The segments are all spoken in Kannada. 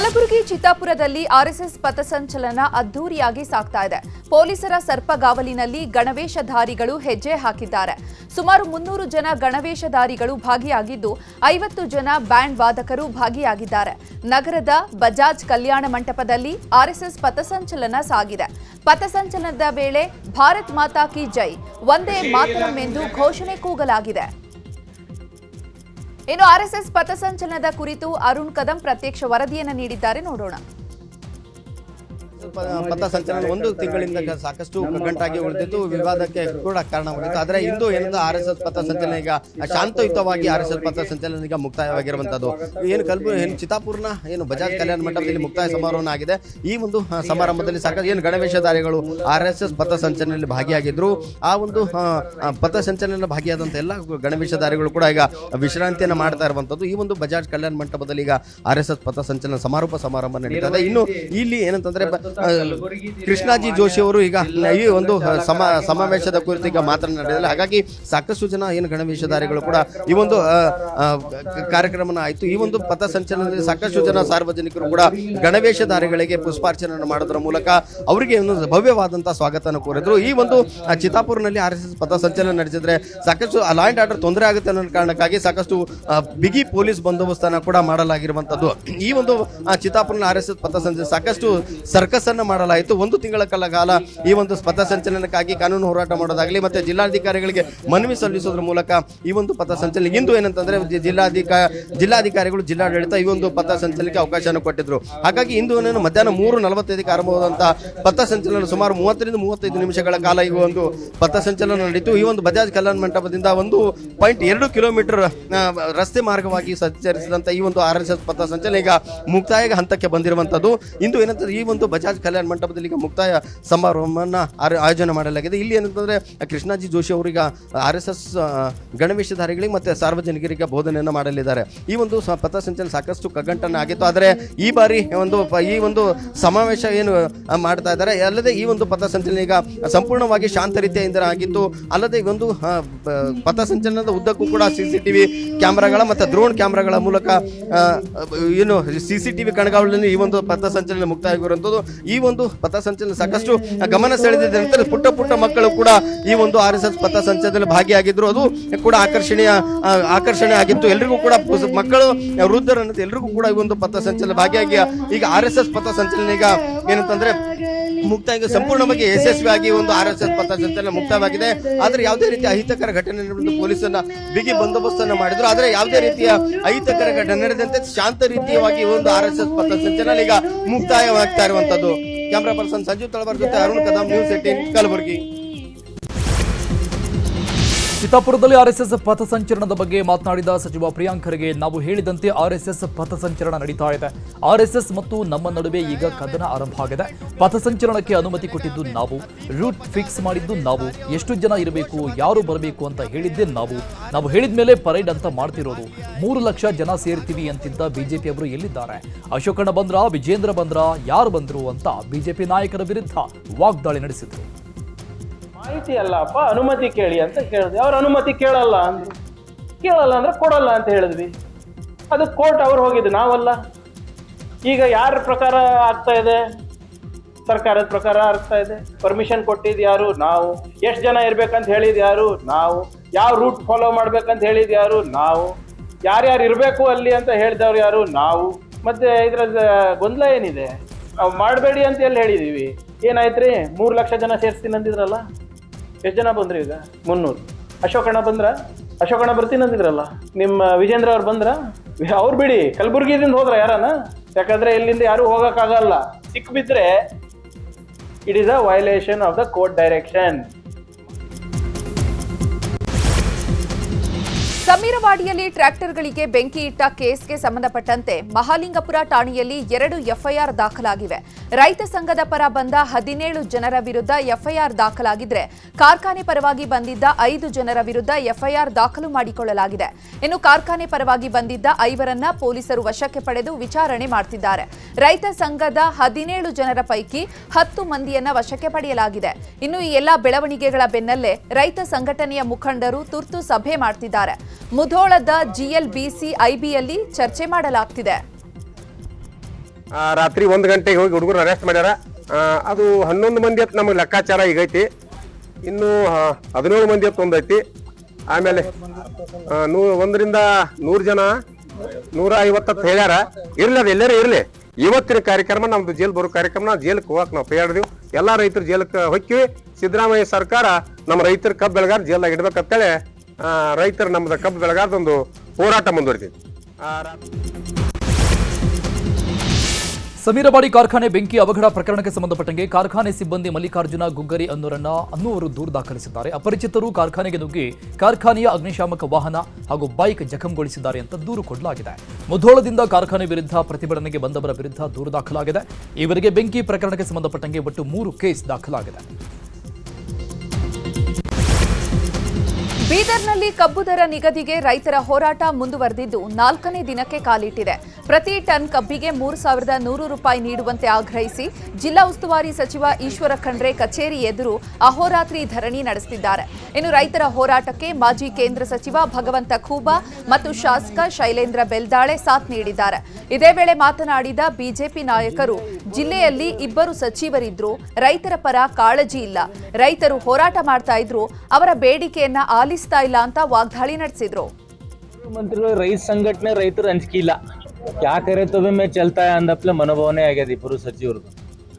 ಕಲಬುರಗಿ ಚಿತ್ತಾಪುರದಲ್ಲಿ ಆರ್ಎಸ್ಎಸ್ ಪಥಸಂಚಲನ ಅದ್ದೂರಿಯಾಗಿ ಸಾಗ್ತಾ ಇದೆ. ಪೊಲೀಸರ ಸರ್ಪಗಾವಲಿನಲ್ಲಿ ಗಣವೇಶಧಾರಿಗಳು ಹೆಜ್ಜೆ ಹಾಕಿದ್ದಾರೆ. ಸುಮಾರು ಮುನ್ನೂರು ಜನ ಗಣವೇಶಧಾರಿಗಳು ಭಾಗಿಯಾಗಿದ್ದು, ಐವತ್ತು ಜನ ಬ್ಯಾಂಡ್ ವಾದಕರು ಭಾಗಿಯಾಗಿದ್ದಾರೆ. ನಗರದ ಬಜಾಜ್ ಕಲ್ಯಾಣ ಮಂಟಪದಲ್ಲಿ ಆರ್ಎಸ್ಎಸ್ ಪಥಸಂಚಲನ ಸಾಗಿದೆ. ಪಥಸಂಚಲನದ ವೇಳೆ ಭಾರತ್ ಮಾತಾ ಕಿ ಜೈ, ಒಂದೇ ಮಾತರಂ ಎಂದು ಘೋಷಣೆ ಕೂಗಲಾಗಿದೆ. ಇನ್ನು ಆರ್ಎಸ್ಎಸ್ ಪಥಸಂಚಲನದ ಕುರಿತು ಅರುಣ್ ಕದಂ ಪ್ರತ್ಯಕ್ಷ ವರದಿಯನ್ನು ನೀಡಿದ್ದಾರೆ. ನೋಡೋಣ. ಪಥ ಸಂಚಲನ ಒಂದು ತಿಂಗಳಿಂದ ಸಾಕಷ್ಟು ಕಗ್ಗಂಟಾಗಿ ಉಳಿದಿದ್ದು ವಿವಾದಕ್ಕೆ ಕೂಡ ಕಾರಣವಾಗಿತ್ತು. ಆದರೆ ಇಂದು ಏನಂದ್ರೆ ಆರ್ ಎಸ್ ಎಸ್ ಪಥ ಸಂಚಲನ ಈಗ ಶಾಂತಯುತವಾಗಿ ಆರ್ ಎಸ್ ಎಸ್ ಪಥ ಸಂಚಲನ ಈಗ ಮುಕ್ತಾಯವಾಗಿರುವಂತದ್ದು ಏನು ಕಲ್ಪು ಏನು ಚಿತಾಪುರ್ನ ಏನು ಬಜಾಜ್ ಕಲ್ಯಾಣ ಮಂಟಪದಲ್ಲಿ ಮುಕ್ತಾಯ ಸಮಾರೋಹ ಆಗಿದೆ. ಈ ಒಂದು ಸಮಾರಂಭದಲ್ಲಿ ಸಾಕಷ್ಟು ಏನು ಗಣವೇಶಧಾರಿಗಳು ಆರ್ ಎಸ್ ಎಸ್ ಪಥ ಸಂಚಲನದಲ್ಲಿ ಭಾಗಿಯಾಗಿದ್ರು. ಆ ಒಂದು ಪಥ ಸಂಚಲನ ಭಾಗಿಯಾದಂತ ಎಲ್ಲ ಗಣವೇಶಧಾರಿಗಳು ಕೂಡ ಈಗ ವಿಶ್ರಾಂತಿಯನ್ನು ಮಾಡ್ತಾ ಇರುವಂತದ್ದು ಈ ಒಂದು ಬಜಾಜ್ ಕಲ್ಯಾಣ ಮಂಟಪದಲ್ಲಿ ಈಗ ಆರ್ ಎಸ್ ಎಸ್ ಪಥ ಸಂಚಲನ ಸಮಾರೋಪ ಸಮಾರಂಭ ನಡೀತಾ ಇದೆ. ಇನ್ನು ಇಲ್ಲಿ ಏನಂತಂದ್ರೆ ಕೃಷ್ಣಾಜಿ ಜೋಶಿ ಅವರು ಈಗ ಈ ಒಂದು ಸಮ ಸಮಾವೇಶದ ಕುರಿತು ಈಗ ಮಾತನಾಡಿದ್ದಾರೆ ಹಾಗಾಗಿ ಸಾಕಷ್ಟು ಜನ ಏನು ಗಣವೇಶಧಾರಿಗಳು ಕೂಡ ಈ ಒಂದು ಕಾರ್ಯಕ್ರಮನ ಆಯ್ತು. ಈ ಒಂದು ಪಥಸಂಚಲನದಲ್ಲಿ ಸಾಕಷ್ಟು ಜನ ಸಾರ್ವಜನಿಕರು ಕೂಡ ಗಣವೇಶಧಾರಿಗಳಿಗೆ ಪುಷ್ಪಾರ್ಚನೆ ಮಾಡೋದ್ರ ಮೂಲಕ ಅವರಿಗೆ ಒಂದು ಭವ್ಯವಾದಂತಹ ಸ್ವಾಗತವನ್ನು ಕೋರಿದ್ರು. ಈ ಒಂದು ಚಿತ್ತಾಪುರ್ನಲ್ಲಿ ಆರ್ ಎಸ್ ಎಸ್ ಪಥಸಂಚಲನ ನಡೆಸಿದ್ರೆ ಸಾಕಷ್ಟು ಲಾ ಅಂಡ್ ಆರ್ಡರ್ ತೊಂದರೆ ಆಗುತ್ತೆ ಅನ್ನೋ ಕಾರಣಕ್ಕಾಗಿ ಸಾಕಷ್ಟು ಬಿಗಿ ಪೊಲೀಸ್ ಬಂದೋಬಸ್ತನ್ನು ಕೂಡ ಮಾಡಲಾಗಿರುವಂತದ್ದು. ಈ ಒಂದು ಚಿತ್ತಾಪುರ್ನ ಆರ್ ಎಸ್ ಎಸ್ ಪಥಸಂಚಲನ ಸಾಕಷ್ಟು ಸರ್ಕಸ್ ಅನ್ನ ಮಾಡಲಾಯಿತು. ಒಂದು ತಿಂಗಳ ಕಾಲ ಕಾಲ ಈ ಒಂದು ಪಥ ಸಂಚಲನಕ್ಕಾಗಿ ಕಾನೂನು ಹೋರಾಟ ಮಾಡೋದಾಗಲಿ ಮತ್ತೆ ಜಿಲ್ಲಾಧಿಕಾರಿಗಳಿಗೆ ಮನವಿ ಸಲ್ಲಿಸೋದ್ರ ಮೂಲಕ ಈ ಒಂದು ಪಥ ಸಂಚಲನ ಇಂದು ಏನಂತಂದ್ರೆ ಜಿಲ್ಲಾಧಿಕಾರ ಜಿಲ್ಲಾಧಿಕ ಜಿಲ್ಲಾಧಿಕಾರಿಗಳು ಜಿಲ್ಲಾಡಳಿತ ಈ ಒಂದು ಪಥ ಸಂಚಲನಕ್ಕೆ ಅವಕಾಶನ ಕೊಟ್ಟಿದ್ರು. ಹಾಗಾಗಿ ಇಂದು ಏನು ಮಧ್ಯಾಹ್ನ ಮೂರು ನಲವತ್ತೈದಕ್ಕೆ ಆರಂಭವಾದಂತಹ ಪಥ ಸಂಚಲನ ಸುಮಾರು ಮೂವತ್ತರಿಂದ ಮೂವತ್ತೈದು ನಿಮಿಷಗಳ ಕಾಲ ಈ ಒಂದು ಪಥ ಸಂಚಲನ ನಡೀತು. ಈ ಒಂದು ಬಜಾಜ್ ಕಲ್ಯಾಣ ಮಂಟಪದಿಂದ ಒಂದು ಪಾಯಿಂಟ್ ಎರಡು ಕಿಲೋಮೀಟರ್ ರಸ್ತೆ ಮಾರ್ಗವಾಗಿ ಸಂಚರಿಸಿದಂತ ಈ ಒಂದು ಆರ್ ಎಸ್ ಎಸ್ ಪಥ ಸಂಚಲನ ಈಗ ಮುಕ್ತಾಯ ಹಂತಕ್ಕೆ ಬಂದಿರುವಂತದ್ದು. ಇಂದು ಏನಂತಂದ್ರೆ ಈ ಒಂದು ಬಜಾಜ್ ಕಲ್ಯಾಣ ಮಂಟಪದಲ್ಲಿ ಈಗ ಮುಕ್ತಾಯ ಸಮಾರಂಭವನ್ನು ಆಯೋಜನೆ ಮಾಡಲಾಗಿದೆ. ಇಲ್ಲಿ ಏನಂತಂದ್ರೆ ಕೃಷ್ಣಾಜಿ ಜೋಶಿ ಅವರೀಗ ಆರ್ ಎಸ್ ಎಸ್ ಗಣವೇಶಧಾರಿಗಳಿಗೆ ಮತ್ತೆ ಸಾರ್ವಜನಿಕರಿಗೆ ಬೋಧನೆಯನ್ನು ಮಾಡಲಿದ್ದಾರೆ. ಈ ಒಂದು ಪಥಸಂಚಲನ ಪಥ ಸಂಚಲನ ಸಾಕಷ್ಟು ಕಗ್ಗಂಟನ ಆಗಿತ್ತು. ಆದರೆ ಈ ಬಾರಿ ಒಂದು ಈ ಒಂದು ಸಮಾವೇಶ ಏನು ಮಾಡ್ತಾ ಇದ್ದಾರೆ. ಅಲ್ಲದೆ ಈ ಒಂದು ಪಥ ಸಂಚಲನ ಈಗ ಸಂಪೂರ್ಣವಾಗಿ ಶಾಂತ ರೀತಿಯಿಂದ ಆಗಿತ್ತು. ಅಲ್ಲದೆ ಈ ಒಂದು ಪಥಸಂಚಲನದ ಉದ್ದಕ್ಕೂ ಕೂಡ ಸಿ ಸಿ ಟಿವಿ ಕ್ಯಾಮ್ರಾಗಳ ಮತ್ತು ಡ್ರೋನ್ ಕ್ಯಾಮ್ರಾಗಳ ಮೂಲಕ ಏನು ಸಿ ಸಿ ಟಿವಿ ಕಣ್ಗಾವಲಿನಲ್ಲಿ ಈ ಒಂದು ಪಥಸಂಚಲನ ಮುಕ್ತಾಯವಾಗಿರುವಂಥದ್ದು ಈ ಒಂದು ಪಥ ಸಂಚಲನ ಸಾಕಷ್ಟು ಗಮನ ಸೆಳೆದಿದೆ ನಂತರ ಪುಟ್ಟ ಪುಟ್ಟ ಮಕ್ಕಳು ಕೂಡ ಈ ಒಂದು ಆರ್ ಎಸ್ ಎಸ್ ಪಥ ಸಂಚಲನದಲ್ಲಿ ಭಾಗಿಯಾಗಿದ್ರು. ಅದು ಕೂಡ ಆಕರ್ಷಣೀಯ ಆಕರ್ಷಣೆ ಆಗಿತ್ತು. ಎಲ್ರಿಗೂ ಕೂಡ ಮಕ್ಕಳು ವೃದ್ಧರನ್ನು ಎಲ್ರಿಗೂ ಕೂಡ ಈ ಒಂದು ಪಥ ಸಂಚಲನ ಭಾಗಿಯಾಗಿ, ಈಗ ಆರ್ ಎಸ್ ಎಸ್ ಪಥ ಸಂಚಲನ ಈಗ ಏನಂತಂದ್ರೆ ಮುಕ್ತಾಯ ಸಂಪೂರ್ಣವಾಗಿ ಯಶಸ್ವಿಯಾಗಿ ಒಂದು ಆರ್ ಎಸ್ ಎಸ್ ಪಥ ಸಂಚಲನ ಮುಕ್ತವಾಗಿದೆ. ಆದ್ರೆ ಯಾವುದೇ ರೀತಿಯ ಅಹಿತಕರ ಘಟನೆ ನಡೆದು ಪೊಲೀಸನ್ನ ಬಿಗಿ ಬಂದೋಬಸ್ತನ್ನು ಮಾಡಿದ್ರು. ಆದ್ರೆ ಯಾವುದೇ ರೀತಿಯ ಅಹಿತಕರ ಘಟನೆ ನಡೆದಂತೆ ಶಾಂತ ರೀತಿಯಾಗಿ ಒಂದು ಆರ್ ಎಸ್ ಎಸ್ ಪಥ ಸಂಚಲನ ಈಗ ಮುಕ್ತಾಯವಾಗ್ತಾ ಇರುವಂತದ್ದು. ಕ್ಯಾಮ್ರಾ ಪರ್ಸನ್ ಸಂಜೀವ್ ತಳವರ್ ಜೊತೆ ಅರುಣ್ ಕದಂ ನ್ಯೂಸ್ ಏಟೀನ್ ಕಲಬುರಗಿ. ಚಿತ್ತಾಪುರದಲ್ಲಿ ಆರ್ಎಸ್ಎಸ್ ಪಥಸಂಚಲನದ ಬಗ್ಗೆ ಮಾತನಾಡಿದ ಸಚಿವ ಪ್ರಿಯಾಂಕ್ ಖರ್ಗೆ, ನಾವು ಹೇಳಿದಂತೆ ಆರ್ಎಸ್ಎಸ್ ಪಥಸಂಚಲನ ನಡೀತಾ ಇದೆ. ಆರ್ಎಸ್ಎಸ್ ಮತ್ತು ನಮ್ಮ ನಡುವೆ ಈಗ ಕದನ ಆರಂಭ ಆಗಿದೆ. ಪಥಸಂಚಲನಕ್ಕೆ ಅನುಮತಿ ಕೊಟ್ಟಿದ್ದು ನಾವು, ರೂಟ್ ಫಿಕ್ಸ್ ಮಾಡಿದ್ದು ನಾವು, ಎಷ್ಟು ಜನ ಇರಬೇಕು, ಯಾರು ಬರಬೇಕು ಅಂತ ಹೇಳಿದ್ದೆ ನಾವು. ನಾವು ಹೇಳಿದ ಮೇಲೆ ಪರೇಡ್ ಅಂತ ಮಾಡ್ತಿರೋದು. ಮೂರು ಲಕ್ಷ ಜನ ಸೇರ್ತೀವಿ ಅಂತಿದ್ದ ಬಿಜೆಪಿ ಅವರು ಎಲ್ಲಿದ್ದಾರೆ? ಅಶೋಕಣ್ಣ ಬಂದ್ರ, ವಿಜೇಂದ್ರ ಬಂದ್ರ, ಯಾರು ಬಂದ್ರು ಅಂತ ಬಿಜೆಪಿ ನಾಯಕರ ವಿರುದ್ಧ ವಾಗ್ದಾಳಿ ನಡೆಸಿದ್ರು. ಮಾಹಿತಿ ಅಲ್ಲಪ್ಪ, ಅನುಮತಿ ಕೇಳಿ ಅಂತ ಕೇಳಿದ್ವಿ. ಅವ್ರ ಅನುಮತಿ ಕೇಳಲ್ಲ ಅಂದ್ರು. ಕೇಳಲ್ಲ ಅಂದ್ರೆ ಕೊಡಲ್ಲ ಅಂತ ಹೇಳಿದ್ವಿ. ಅದು ಕೋರ್ಟ್ ಅವ್ರು ಹೋಗಿದ್ದು, ನಾವಲ್ಲ. ಈಗ ಯಾರ ಪ್ರಕಾರ ಆಗ್ತಾ ಇದೆ? ಸರ್ಕಾರದ ಪ್ರಕಾರ ಆಗ್ತಾ ಇದೆ. ಪರ್ಮಿಷನ್ ಕೊಟ್ಟಿದ್ದು ಯಾರು? ನಾವು. ಎಷ್ಟು ಜನ ಇರ್ಬೇಕಂತ ಹೇಳಿದ್ದು ಯಾರು? ನಾವು. ಯಾವ ರೂಟ್ ಫಾಲೋ ಮಾಡ್ಬೇಕಂತ ಹೇಳಿದ್ದು ಯಾರು? ನಾವು. ಯಾರ್ಯಾರು ಇರಬೇಕು ಅಲ್ಲಿ ಅಂತ ಹೇಳಿದವ್ರು ಯಾರು? ನಾವು. ಮತ್ತೆ ಇದ್ರ ಗೊಂದಲ ಏನಿದೆ? ನಾವು ಮಾಡಬೇಡಿ ಅಂತ ಎಲ್ಲಿ ಹೇಳಿದೀವಿ? ಏನಾಯ್ತ್ರಿ? ಮೂರು ಲಕ್ಷ ಜನ ಸೇರಿಸ್ತೀನಿ ಅಂದಿದ್ರಲ್ಲ ಎಷ್ಟು ಜನ ಬಂದ್ರಿ ಈಗ? ಮುನ್ನೂರು. ಅಶೋಕಣ್ಣ ಬಂದ್ರ? ಅಶೋಕಣ್ಣ ಬರ್ತೀನಿ ಅಂದಿದ್ರಲ್ಲ. ನಿಮ್ಮ ವಿಜೇಂದ್ರ ಅವ್ರು ಬಂದ್ರ? ಅವ್ರು ಬಿಡಿ, ಕಲಬುರ್ಗಿದಿಂದ ಹೋದ್ರ ಯಾರನ ಯಾಕಂದ್ರೆ ಇಲ್ಲಿಂದ ಯಾರು ಹೋಗಕ್ಕಾಗಲ್ಲ. ಸಿಕ್ಬಿದ್ರೆ it is a violation of the court direction ಸಮೀರವಾಡಿಯಲ್ಲಿ ಟ್ರ್ಯಾಕ್ಟರ್ಗಳಿಗೆ ಬೆಂಕಿ ಇಟ್ಟ ಕೇಸ್ಗೆ ಸಂಬಂಧಪಟ್ಟಂತೆ ಮಹಾಲಿಂಗಪುರ ಠಾಣೆಯಲ್ಲಿ ಎರಡು ಎಫ್ಐಆರ್ ದಾಖಲಾಗಿವೆ. ರೈತ ಸಂಘದ ಪರ ಬಂದ ಹದಿನೇಳು ಜನರ ವಿರುದ್ಧ ಎಫ್ಐಆರ್ ದಾಖಲಾಗಿದ್ರೆ ಕಾರ್ಖಾನೆ ಪರವಾಗಿ ಬಂದಿದ್ದ ಐದು ಜನರ ವಿರುದ್ಧ ಎಫ್ಐಆರ್ ದಾಖಲು ಮಾಡಿಕೊಳ್ಳಲಾಗಿದೆ. ಇನ್ನು ಕಾರ್ಖಾನೆ ಪರವಾಗಿ ಬಂದಿದ್ದ ಐವರನ್ನ ಪೊಲೀಸರು ವಶಕ್ಕೆ ಪಡೆದು ವಿಚಾರಣೆ ಮಾಡ್ತಿದ್ದಾರೆ. ರೈತ ಸಂಘದ ಹದಿನೇಳು ಜನರ ಪೈಕಿ ಹತ್ತು ಮಂದಿಯನ್ನ ವಶಕ್ಕೆ ಪಡೆಯಲಾಗಿದೆ. ಇನ್ನು ಈ ಎಲ್ಲಾ ಬೆಳವಣಿಗೆಗಳ ಬೆನ್ನಲ್ಲೇ ರೈತ ಸಂಘಟನೆಯ ಮುಖಂಡರು ತುರ್ತು ಸಭೆ ಮಾಡ್ತಿದ್ದಾರೆ. ಮುಧೋಳದ ಜಿಎಲ್ಬಿಸಿ ಐಬಿಯಲ್ಲಿ ಚರ್ಚೆ ಮಾಡಲಾಗ್ತಿದೆ. ರಾತ್ರಿ ಒಂದು ಗಂಟೆಗೆ ಹೋಗಿ ಹುಡುಗರು ಅರೆಸ್ಟ್ ಮಾಡ್ಯಾರ. ಅದು ಹನ್ನೊಂದು ಮಂದಿ ಅಂತ ನಮಗೆ ಲೆಕ್ಕಾಚಾರ ಈಗೈತಿ. ಇನ್ನು ಹದಿನೇಳು ಮಂದಿ ಅಂತ ಒಂದೈತಿ. ಆಮೇಲೆ ನೂ, ಒಂದರಿಂದ ನೂರು ಜನ, ನೂರ ಐವತ್ತತ್ತು ಹೇಳ್ಯಾರ. ಇರ್ಲಿ ಅದು, ಎಲ್ಲರೂ ಇರಲಿ. ಇವತ್ತಿನ ಕಾರ್ಯಕ್ರಮ, ನಮ್ದು ಜೈಲ್ ಬರೋ ಕಾರ್ಯಕ್ರಮ ಜೈಲಕ್ಕೆ ಹೋಗಕ್ ನಾವು ಪೇಯಾಡಿದೀವಿ ಎಲ್ಲ ರೈತರು ಜೈಲಕ್ಕೆ ಹೊಕ್ಕಿವಿ ಸಿದ್ದರಾಮಯ್ಯ ಸರ್ಕಾರ ನಮ್ಮ ರೈತರ ಕಬ್ಬು ಬೆಳೆಗಾರ ಜೈಲಾಗ ಇಡ್ಬೇಕಂತೇಳಿ ರೈತರು ನಮ್ಮದು ಕಬ್ಬು ಬೆಳೆಗಾರದೊಂದು ಹೋರಾಟ ಮುಂದುವರಿತೀವಿ ಸಮೀರಬಾಡಿ ಕಾರ್ಖಾನೆ ಬೆಂಕಿ ಅವಘಡ ಪ್ರಕರಣಕ್ಕೆ ಸಂಬಂಧಪಟ್ಟಂಗೆ ಕಾರ್ಖಾನೆ ಸಿಬ್ಬಂದಿ ಮಲ್ಲಿಕಾರ್ಜುನ ಗುಗ್ಗರಿ ಅನ್ನೋರನ್ನ ಅನ್ನುವರು ದೂರು ದಾಖಲಿಸಿದ್ದಾರೆ. ಅಪರಿಚಿತರು ಕಾರ್ಖಾನೆಗೆ ನುಗ್ಗಿ ಕಾರ್ಖಾನೆಯ ಅಗ್ನಿಶಾಮಕ ವಾಹನ ಹಾಗೂ ಬೈಕ್ ಜಖಂಗೊಳಿಸಿದ್ದಾರೆ ಅಂತ ದೂರು ಕೊಡಲಾಗಿದೆ. ಮುಧೋಳದಿಂದ ಕಾರ್ಖಾನೆ ವಿರುದ್ಧ ಪ್ರತಿಭಟನೆಗೆ ಬಂದವರ ವಿರುದ್ಧ ದೂರು ದಾಖಲಾಗಿದೆ. ಈವರೆಗೆ ಬೆಂಕಿ ಪ್ರಕರಣಕ್ಕೆ ಸಂಬಂಧಪಟ್ಟಂಗೆ ಒಟ್ಟು ಮೂರು ಕೇಸ್ ದಾಖಲಾಗಿದೆ. ಬೀದರ್ನಲ್ಲಿ ಕಬ್ಬು ದರ ನಿಗದಿಗೆ ರೈತರ ಹೋರಾಟ ಮುಂದುವರೆದಿದ್ದು ನಾಲ್ಕನೇ ದಿನಕ್ಕೆ ಕಾಲಿಟ್ಟಿದೆ. ಪ್ರತಿ ಟನ್ ಕಬ್ಬಿಗೆ ಮೂರು ಸಾವಿರದ ನೂರು ರೂಪಾಯಿ ನೀಡುವಂತೆ ಆಗ್ರಹಿಸಿ ಜಿಲ್ಲಾ ಉಸ್ತುವಾರಿ ಸಚಿವ ಈಶ್ವರ ಖಂಡ್ರೆ ಕಚೇರಿ ಎದುರು ಅಹೋರಾತ್ರಿ ಧರಣಿ ನಡೆಸುತ್ತಿದ್ದಾರೆ ಇನ್ನು ರೈತರ ಹೋರಾಟಕ್ಕೆ ಮಾಜಿ ಕೇಂದ್ರ ಸಚಿವ ಭಗವಂತ ಖೂಬಾ ಮತ್ತು ಶಾಸಕ ಶೈಲೇಂದ್ರ ಬೆಲ್ದಾಳೆ ಸಾಥ್ ನೀಡಿದ್ದಾರೆ. ಇದೇ ವೇಳೆ ಮಾತನಾಡಿದ ಬಿಜೆಪಿ ನಾಯಕರು, ಜಿಲ್ಲೆಯಲ್ಲಿ ಇಬ್ಬರು ಸಚಿವರಿದ್ರು ರೈತರ ಪರ ಕಾಳಜಿ ಇಲ್ಲ. ರೈತರು ಹೋರಾಟ ಮಾಡ್ತಾ ಇದ್ರು, ಅವರ ಬೇಡಿಕೆಯನ್ನ ಆಲಿಸ್ತಾ ಇಲ್ಲ ಅಂತ ವಾಗ್ದಾಳಿ ನಡೆಸಿದ್ರು. ಮಂತ್ರಿಗಳು, ರೈತ ಸಂಘಟನೆ ರೈತರ ಇಲ್ಲ ಯಾಕರೆ ಕರೆ ತೋಬೆ ಮೇ ಚಲ್ತಾ ಅಂದಪ್ಲೆ ಮನೋಭಾವನೆ ಆಗ್ಯದ ಇಬ್ಬರು ಸಚಿವರದು.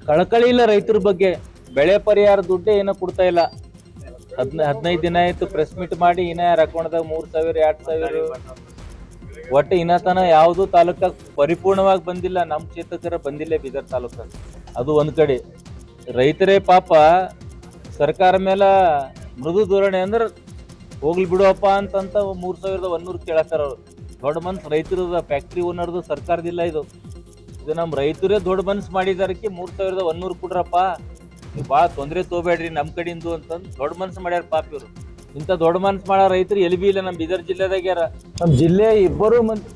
ಕಳಕಳಿ ಇಲ್ಲ ರೈತರ ಬಗ್ಗೆ. ಬೆಳೆ ಪರಿಹಾರ ದುಡ್ಡೇ ಏನೋ ಕೊಡ್ತಾ ಇಲ್ಲ. ಹದ್ನ ಹದಿನೈದು ದಿನ ಆಯ್ತು ಪ್ರೆಸ್ ಮೀಟ್ ಮಾಡಿ ಇನ್ನ ಯಾರು ಅಕೌಂಟ್ದಾಗ ಮೂರು ಸಾವಿರ, ಎರಡು ಸಾವಿರ. ಒಟ್ಟು ಇನ್ನತನ ಯಾವುದೂ ಯಾವುದು ತಾಲೂಕಾಗ ಪರಿಪೂರ್ಣವಾಗಿ ಬಂದಿಲ್ಲ. ನಮ್ಮ ಚೇತಕರ ಬಂದಿಲ್ಲ ಬೀದರ್ ತಾಲೂಕಾಗ. ಅದು ಒಂದು ಕಡೆ. ರೈತರೇ ಪಾಪ ಸರ್ಕಾರ ಮೇಲೆ ಮೃದು ಧೋರಣೆ ಅಂದ್ರೆ ಹೋಗ್ಲಿ ಬಿಡುವಪ್ಪ ಅಂತಂತ ಮೂರು ಸಾವಿರದ ಒಂದೂರು ಕೇಳತ್ತಾರ ಅವ್ರು. ದೊಡ್ಡ ಮನ್ಸ್ ರೈತರದ ಫ್ಯಾಕ್ಟ್ರಿ ಓನರ್ದು ಸರ್ಕಾರದಿಲ್ಲ ಇದು. ಇದು ನಮ್ಮ ರೈತರೇ ದೊಡ್ಡ ಮನ್ಸ್ ಮಾಡಿದಾರಕ್ಕೆ ಮೂರು ಸಾವಿರದ ಒಂದೂರು ಕೊಡ್ರಪ್ಪ. ನೀವು ಭಾಳ ತೊಂದರೆ ತೋಬೇಡ್ರಿ ನಮ್ಮ ಕಡೆಯಿಂದ ಅಂತಂದು ದೊಡ್ಡ ಮನ್ಸ್ ಮಾಡ್ಯಾರ ಪಾಪ ಇವರು. ಇಂಥ ದೊಡ್ಡ ಮನ್ಸ್ ಮಾಡೋ ರೈತರು ಎಲ್ಲಿ ಬಿ ಇಲ್ಲ ನಮ್ಮ ಬೀದರ್ ಜಿಲ್ಲೆದಾಗ್ಯಾರ. ನಮ್ಮ ಜಿಲ್ಲೆ ಇಬ್ಬರು ಮಂದಿ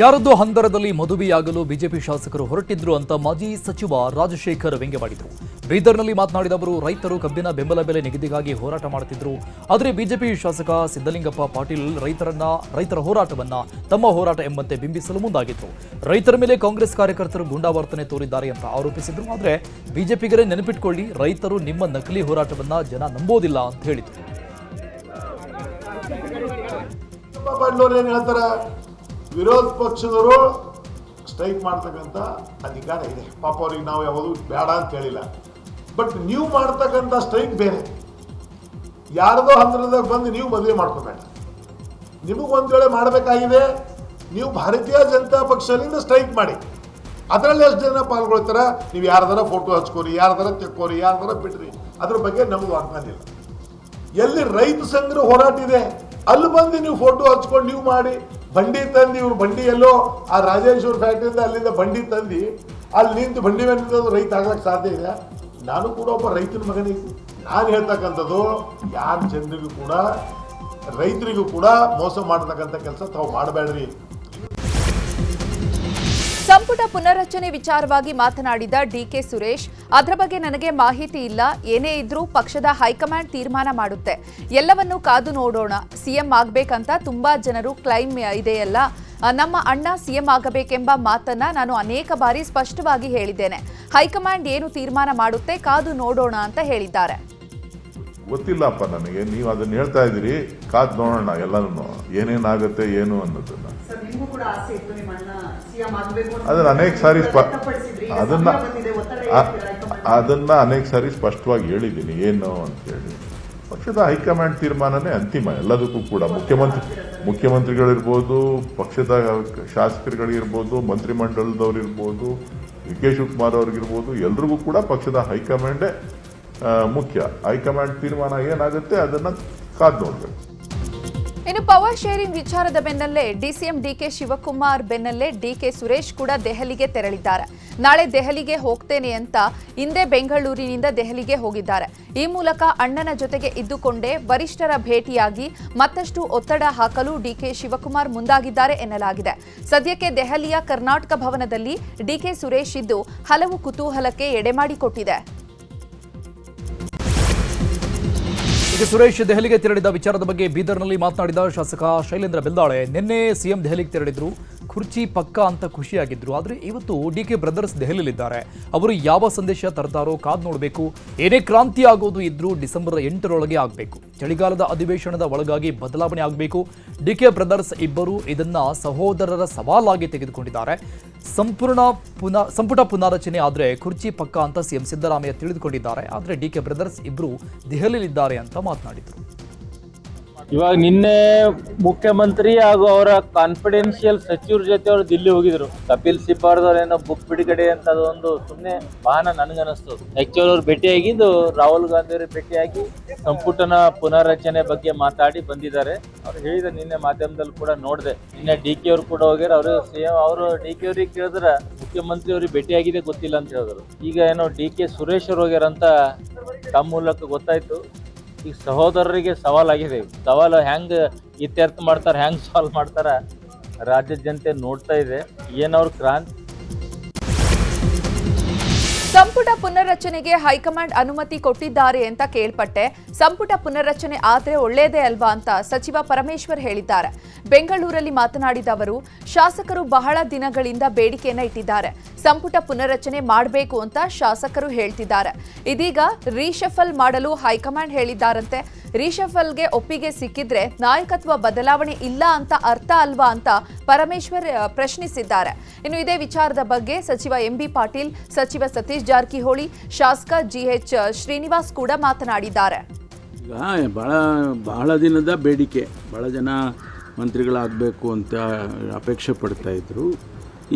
ಯಾರದ್ದು ಹಂದರದಲ್ಲಿ ಮದುವೆಯಾಗಲು ಬಿಜೆಪಿ ಶಾಸಕರು ಹೊರಟಿದ್ರು ಅಂತ ಮಾಜಿ ಸಚಿವ ರಾಜಶೇಖರ್ ವ್ಯಂಗ್ಯವಾಡಿದರು ಬೀದರ್ನಲ್ಲಿ ಮಾತನಾಡಿದ ಅವರು, ರೈತರು ಕಬ್ಬಿನ ಬೆಂಬಲ ಬೆಲೆ ನಿಗದಿಗಾಗಿ ಹೋರಾಟ ಮಾಡುತ್ತಿದ್ದರು ಆದರೆ ಬಿಜೆಪಿ ಶಾಸಕ ಸಿದ್ದಲಿಂಗಪ್ಪ ಪಾಟೀಲ್ ರೈತರನ್ನ, ರೈತರ ಹೋರಾಟವನ್ನ ತಮ್ಮ ಹೋರಾಟ ಎಂಬಂತೆ ಬಿಂಬಿಸಲು ಮುಂದಾಗಿತ್ತು ರೈತರ ಮೇಲೆ ಕಾಂಗ್ರೆಸ್ ಕಾರ್ಯಕರ್ತರು ಗುಂಡಾವರ್ತನೆ ತೋರಿದ್ದಾರೆ ಅಂತ ಆರೋಪಿಸಿದ್ರು. ಆದರೆ ಬಿಜೆಪಿಗರೇ ನೆನಪಿಟ್ಕೊಳ್ಳಿ, ರೈತರು ನಿಮ್ಮ ನಕಲಿ ಹೋರಾಟವನ್ನ ಜನ ನಂಬೋದಿಲ್ಲ ಅಂತ ಹೇಳಿದರು. ವಿರೋಧ ಪಕ್ಷದವರು ಸ್ಟ್ರೈಕ್ ಮಾಡ್ತಕ್ಕಂಥ ಅಧಿಕಾರ ಇದೆ. ಪಾಪ ಅವ್ರಿಗೆ ನಾವು ಯಾವುದು ಬೇಡ ಅಂತ ಹೇಳಿಲ್ಲ. ಬಟ್ ನೀವು ಮಾಡ್ತಕ್ಕಂಥ ಸ್ಟ್ರೈಕ್ ಬೇರೆ. ಯಾರದೋ ಹತ್ತಿರದಾಗ ಬಂದು ನೀವು ಮದುವೆ ಮಾಡ್ಕೋಬೇಡ. ನಿಮಗೆ ಒಂದು ವೇಳೆ ಮಾಡಬೇಕಾಗಿದೆ, ನೀವು ಭಾರತೀಯ ಜನತಾ ಪಕ್ಷದಿಂದ ಸ್ಟ್ರೈಕ್ ಮಾಡಿ. ಅದರಲ್ಲಿ ಎಷ್ಟು ಜನ ಪಾಲ್ಗೊಳ್ತಾರ? ನೀವು ಯಾರದರ ಫೋಟೋ ಹಚ್ಕೋರಿ ಯಾರದರ ತೆಕ್ಕೋರಿ ಯಾರದರ ಬಿಡ್ರಿ. ಅದ್ರ ಬಗ್ಗೆ ನಮ್ಗೆ ಇಲ್ಲ. ಎಲ್ಲಿ ರೈತ ಸಂಘದ ಹೋರಾಟ ಇದೆ ಅಲ್ಲಿ ಬಂದು ನೀವು ಫೋಟೋ ಹಚ್ಕೊಂಡು ನೀವು ಮಾಡಿ, ಬಂಡಿ ತಂದು ಇವ್ರು ಬಂಡಿ ಎಲ್ಲೋ ಆ ರಾಜೇಶ್ವರ ಫ್ಯಾಕ್ಟ್ರಿಯಿಂದ ಅಲ್ಲಿಂದ ಬಂಡಿ ತಂದು, ಅಲ್ಲಿ ನಿಂತು ಬಂಡಿ ಮೇಲೆ ರೈತ ಆಗ್ಲಕ್ಕೆ ಸಾಧ್ಯ ಇದೆ. ನಾನು ಕೂಡ ಒಬ್ಬ ರೈತನ ಮಗನಿಗೆ ನಾನು ಹೇಳ್ತಕ್ಕಂಥದ್ದು, ಯಾರ ಜನರಿಗೂ ಕೂಡ, ರೈತರಿಗೂ ಕೂಡ ಮೋಸ ಮಾಡ್ತಕ್ಕಂಥ ಕೆಲಸ ತಾವು ಮಾಡಬೇಡ್ರಿ. ಸಂಪುಟ ಪುನರ್ರಚನೆ ವಿಚಾರವಾಗಿ ಮಾತನಾಡಿದ ಡಿಕೆ ಸುರೇಶ್, ಅದರ ಬಗ್ಗೆ ನನಗೆ ಮಾಹಿತಿ ಇಲ್ಲ. ಏನೇ ಇದ್ರೂ ಪಕ್ಷದ ಹೈಕಮಾಂಡ್ ತೀರ್ಮಾನ ಮಾಡುತ್ತೆ. ಎಲ್ಲವನ್ನೂ ಕಾದು ನೋಡೋಣ. ಸಿಎಂ ಆಗಬೇಕಂತ ತುಂಬಾ ಜನರು ಕ್ಲೈಮ್ ಇದೆಯಲ್ಲ. ನಮ್ಮ ಅಣ್ಣ ಸಿಎಂ ಆಗಬೇಕೆಂಬ ಮಾತನ್ನ ನಾನು ಅನೇಕ ಬಾರಿ ಸ್ಪಷ್ಟವಾಗಿ ಹೇಳಿದ್ದೇನೆ. ಹೈಕಮಾಂಡ್ ಏನು ತೀರ್ಮಾನ ಮಾಡುತ್ತೆ ಕಾದು ನೋಡೋಣ ಅಂತ ಹೇಳಿದ್ದಾರೆ. ಗೊತ್ತಿಲ್ಲಪ್ಪ ನನಗೆ. ನೀವು ಅದನ್ನ ಹೇಳ್ತಾ ಇದ್ದೀರಿ. ಕಾದು ನೋಡೋಣ ಎಲ್ಲಾನು. ಏನೇನಾಗುತ್ತೆ, ಏನು ಅನ್ನೋದನ್ನ. ಅದನ್ನ ಅನೇಕ ಸಾರಿ ಅದನ್ನ? ಅದನ್ನ ಅನೇಕ ಸಾರಿ ಸ್ಪಷ್ಟವಾಗಿ ಹೇಳಿದ್ದೀನಿ. ಏನು ಅಂತ ಹೇಳಿ. ಪಕ್ಷದ ಹೈಕಮಾಂಡ್ ತೀರ್ಮಾನನೇ ಅಂತಿಮ. ಎಲ್ಲದಕ್ಕೂ ಕೂಡ ಮುಖ್ಯಮಂತ್ರಿ ಮುಖ್ಯಮಂತ್ರಿಗಳಿರ್ಬೋದು ಪಕ್ಷದ ಶಾಸಕರುಗಳಿರ್ಬೋದು ಮಂತ್ರಿಮಂಡಲದವರಿರ್ಬೋದು ವಿ. D K. ಶಿವಕುಮಾರ್ ಅವ್ರಿಗಿರ್ಬೋದು ಎಲ್ರಿಗೂ ಕೂಡ ಪಕ್ಷದ ಹೈಕಮಾಂಡೇ ಮುಖ್ಯ. ಹೈಕಮಾಂಡ್ ತೀರ್ಮಾನ ಏನಾಗುತ್ತೆ ಅದನ್ನ ಕಾದು ನೋಡ್ಬೇಕು. ಇನ್ನು ಪವರ್ ಶೇರಿಂಗ್ ವಿಚಾರದ ಬೆನ್ನಲ್ಲೇ ಡಿಸಿಎಂ ಡಿಕೆ ಶಿವಕುಮಾರ್ ಬೆನ್ನಲ್ಲೇ ಡಿಕೆ ಸುರೇಶ್ ಕೂಡ ದೆಹಲಿಗೆ ತೆರಳಿದ್ದಾರೆ. ನಾಳೆ ದೆಹಲಿಗೆ ಹೋಗ್ತೇನೆ ಅಂತ ಹಿಂದೆ ಬೆಂಗಳೂರಿನಿಂದ ದೆಹಲಿಗೆ ಹೋಗಿದ್ದಾರೆ. ಈ ಮೂಲಕ ಅಣ್ಣನ ಜೊತೆಗೆ ಇದ್ದುಕೊಂಡೇ ವರಿಷ್ಠರ ಭೇಟಿಯಾಗಿ ಮತ್ತಷ್ಟು ಒತ್ತಡ ಹಾಕಲು ಡಿಕೆ ಶಿವಕುಮಾರ್ ಮುಂದಾಗಿದ್ದಾರೆ ಎನ್ನಲಾಗಿದೆ. ಸದ್ಯಕ್ಕೆ ದೆಹಲಿಯ ಕರ್ನಾಟಕ ಭವನದಲ್ಲಿ ಡಿಕೆ ಸುರೇಶ್ ಇದ್ದು ಹಲವು ಕುತೂಹಲಕ್ಕೆ ಎಡೆಮಾಡಿಕೊಟ್ಟಿದೆ. ಸುರೇಶ್ ದೆಹಲಿಗೆ ತೆರಳಿದ ವಿಚಾರದ ಬಗ್ಗೆ ಬೀದರ್ನಲ್ಲಿ ಮಾತನಾಡಿದ ಶಾಸಕ ಶೈಲೇಂದ್ರ ಬೆಲ್ದಾಳೆ ನಿನ್ನೆ ಸಿಎಂ ದೆಹಲಿಗೆ ತೆರಳಿದ್ರು. ಕುರ್ಚಿ ಪಕ್ಕ ಅಂತ ಖುಷಿಯಾಗಿದ್ರು. ಆದರೆ ಇವತ್ತು ಡಿ ಕೆ ಬ್ರದರ್ಸ್ ದೆಹಲಿಯಲ್ಲಿದ್ದಾರೆ. ಅವರು ಯಾವ ಸಂದೇಶ ತರ್ತಾರೋ ಕಾದ್ ನೋಡಬೇಕು. ಏನೇ ಕ್ರಾಂತಿ ಆಗೋದು ಇದ್ರೂ ಡಿಸೆಂಬರ್ ಎಂಟರೊಳಗೆ ಆಗಬೇಕು. ಚಳಿಗಾಲದ ಅಧಿವೇಶನದ ಒಳಗಾಗಿ ಬದಲಾವಣೆ ಆಗಬೇಕು. ಡಿ ಕೆ ಬ್ರದರ್ಸ್ ಇಬ್ಬರು ಇದನ್ನ ಸಹೋದರರ ಸವಾಲಾಗಿ ತೆಗೆದುಕೊಂಡಿದ್ದಾರೆ. ಸಂಪೂರ್ಣ ಪುನಃ, ಸಂಪುಟ ಪುನಾರಚನೆ ಆದರೆ ಕುರ್ಚಿ ಪಕ್ಕ ಅಂತ ಸಿಎಂ ಸಿದ್ದರಾಮಯ್ಯ ತಿಳಿದುಕೊಂಡಿದ್ದಾರೆ. ಆದರೆ ಡಿ ಕೆ ಬ್ರದರ್ಸ್ ಇಬ್ಬರು ದೆಹಲಿಯಲ್ಲಿದ್ದಾರೆ ಅಂತ ಮಾತನಾಡಿದರು. ಇವಾಗ ನಿನ್ನೆ ಮುಖ್ಯಮಂತ್ರಿ ಹಾಗೂ ಅವರ ಕಾನ್ಫಿಡೆನ್ಷಿಯಲ್ ಸಚಿವರ ಜೊತೆ ಅವರು ದಿಲ್ಲಿ ಹೋಗಿದ್ರು. ಕಪಿಲ್ ಸಿಬ್ಬಾರ್ದವ್ರೇನೋ ಬುಕ್ ಬಿಡುಗಡೆ ಅಂತ ಅದೊಂದು ಸುಮ್ಮನೆ ವಾಹನ ನನಗನ್ನಿಸ್ತು ಆಕ್ಚುಲ್ ಅವ್ರು ಭೇಟಿಯಾಗಿದ್ದು ರಾಹುಲ್ ಗಾಂಧಿ ಅವರು ಭೇಟಿಯಾಗಿ ಸಂಪುಟನ ಪುನರ್ರಚನೆ ಬಗ್ಗೆ ಮಾತಾಡಿ ಬಂದಿದ್ದಾರೆ. ಅವ್ರು ಹೇಳಿದ ನಿನ್ನೆ ಮಾಧ್ಯಮದಲ್ಲಿ ಕೂಡ ನೋಡಿದೆ. ನಿನ್ನೆ ಡಿ ಕೆ ಅವರು ಕೂಡ ಹೋಗ್ಯಾರ. ಅವರು ಸಿಎಂ ಅವರು ಡಿ ಕೆ ಅವ್ರಿಗೆ ಕೇಳಿದ್ರೆ ಮುಖ್ಯಮಂತ್ರಿ ಅವ್ರಿಗೆ ಭೇಟಿಯಾಗಿದೆ ಗೊತ್ತಿಲ್ಲ ಅಂತ ಹೇಳಿದ್ರು. ಈಗ ಏನೋ ಡಿ ಕೆ ಸುರೇಶ್ ಅವ್ರು ಹೋಗ್ಯಾರ ಅಂತ ತಮ್ಮ ಮೂಲಕ ಗೊತ್ತಾಯ್ತು. ಈಗ ಸಹೋದರರಿಗೆ ಸವಾಲಾಗಿದೆ. ಸವಾಲು ಹೆಂಗೆ ಇತ್ಯರ್ಥ ಮಾಡ್ತಾರೆ, ಹೆಂಗೆ ಸಾಲ್ವ್ ಮಾಡ್ತಾರ ರಾಜ್ಯದ ಜನತೆ ನೋಡ್ತಾ ಇದೆ. ಏನವ್ರ ಕ್ರಾಂತಿ? ಸಂಪುಟ ಪುನರ್ರಚನೆಗೆ ಹೈಕಮಾಂಡ್ ಅನುಮತಿ ಕೊಟ್ಟಿದ್ದಾರೆ ಅಂತ ಕೇಳ್ಪಟ್ಟೆ. ಸಂಪುಟ ಪುನರ್ರಚನೆ ಆದರೆ ಒಳ್ಳೆಯದೇ ಅಲ್ವಾ ಅಂತ ಸಚಿವ ಪರಮೇಶ್ವರ್ ಹೇಳಿದ್ದಾರೆ. ಬೆಂಗಳೂರಲ್ಲಿ ಮಾತನಾಡಿದ ಅವರು, ಶಾಸಕರು ಬಹಳ ದಿನಗಳಿಂದ ಬೇಡಿಕೆಯನ್ನ ಇಟ್ಟಿದ್ದಾರೆ. ಸಂಪುಟ ಪುನರ್ರಚನೆ ಮಾಡಬೇಕು ಅಂತ ಶಾಸಕರು ಹೇಳ್ತಿದ್ದಾರೆ. ಇದೀಗ ರೀಶಫಲ್ ಮಾಡಲು ಹೈಕಮಾಂಡ್ ಹೇಳಿದ್ದಾರಂತೆ. ರೀಶಫಲ್ಗೆ ಒಪ್ಪಿಗೆ ಸಿಕ್ಕಿದ್ರೆ ನಾಯಕತ್ವ ಬದಲಾವಣೆ ಇಲ್ಲ ಅಂತ ಅರ್ಥ ಅಲ್ವಾ ಅಂತ ಪರಮೇಶ್ವರ್ ಪ್ರಶ್ನಿಸಿದ್ದಾರೆ. ಇನ್ನು ಇದೇ ವಿಚಾರದ ಬಗ್ಗೆ ಸಚಿವ ಎಂಬಿ ಪಾಟೀಲ್, ಸಚಿವ ಸತೀಶ್ ಜಾರಕಿಹೊಳಿ, ಶಾಸಕ ಜಿಎಚ್ ಶ್ರೀನಿವಾಸ್ ಕೂಡ ಮಾತನಾಡಿದ್ದಾರೆ. ಈಗ ಭಾಳ ಬಹಳ ದಿನದ ಬೇಡಿಕೆ. ಭಾಳ ಜನ ಮಂತ್ರಿಗಳಾಗಬೇಕು ಅಂತ ಅಪೇಕ್ಷೆ ಪಡ್ತಾಯಿದ್ರು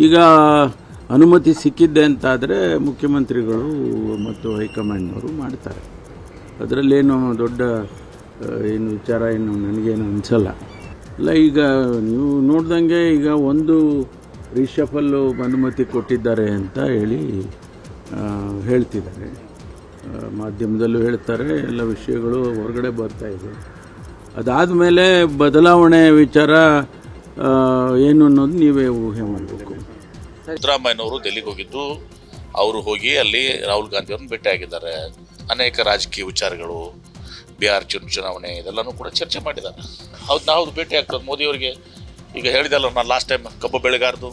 ಈಗ ಅನುಮತಿ ಸಿಕ್ಕಿದ್ದೆ ಅಂತಾದರೆ ಮುಖ್ಯಮಂತ್ರಿಗಳು ಮತ್ತು ಹೈಕಮಾಂಡ್ನವರು ಮಾಡ್ತಾರೆ. ಅದರಲ್ಲೇನು ದೊಡ್ಡ ಏನು ವಿಚಾರ ಏನು ನನಗೇನು ಅನಿಸಲ್ಲ. ಅಲ್ಲ ಈಗ ನೀವು ನೋಡ್ದಂಗೆ ಈಗ ಒಂದು ರಿಷಫಲ್ಲು ಅನುಮತಿ ಕೊಟ್ಟಿದ್ದಾರೆ ಅಂತ ಹೇಳಿ ಹೇಳ್ತಿದ್ದಾರೆ. ಮಾಧ್ಯಮದಲ್ಲೂ ಹೇಳ್ತಾರೆ, ಎಲ್ಲ ವಿಷಯಗಳು ಹೊರಗಡೆ ಬರ್ತಾ ಇದೆ. ಅದಾದ ಮೇಲೆ ಬದಲಾವಣೆ ವಿಚಾರ ಏನು ಅನ್ನೋದು ನೀವೇ ಊಹೆ ಮಾಡಬೇಕು. ಸಿದ್ದರಾಮಯ್ಯನವರು ಡೆಲ್ಲಿಗೆ ಹೋಗಿದ್ದು, ಅವರು ಹೋಗಿ ಅಲ್ಲಿ ರಾಹುಲ್ ಗಾಂಧಿಯವ್ರನ್ನ ಭೇಟಿಯಾಗಿದ್ದಾರೆ ಭೇಟಿ ಅನೇಕ ರಾಜಕೀಯ ವಿಚಾರಗಳು, ಬಿಹಾರ್ ಚುನ ಚುನಾವಣೆ, ಇದೆಲ್ಲನೂ ಕೂಡ ಚರ್ಚೆ ಮಾಡಿದ್ದಾರೆ. ಹೌದು ನಾವು ಭೇಟಿ ಆಗ್ತದೆ ಮೋದಿಯವರಿಗೆ. ಈಗ ಹೇಳಿದಲ್ಲ, ನಾನು ಲಾಸ್ಟ್ ಟೈಮ್ ಕಬ್ಬು ಬೆಳೆಗಾರದು.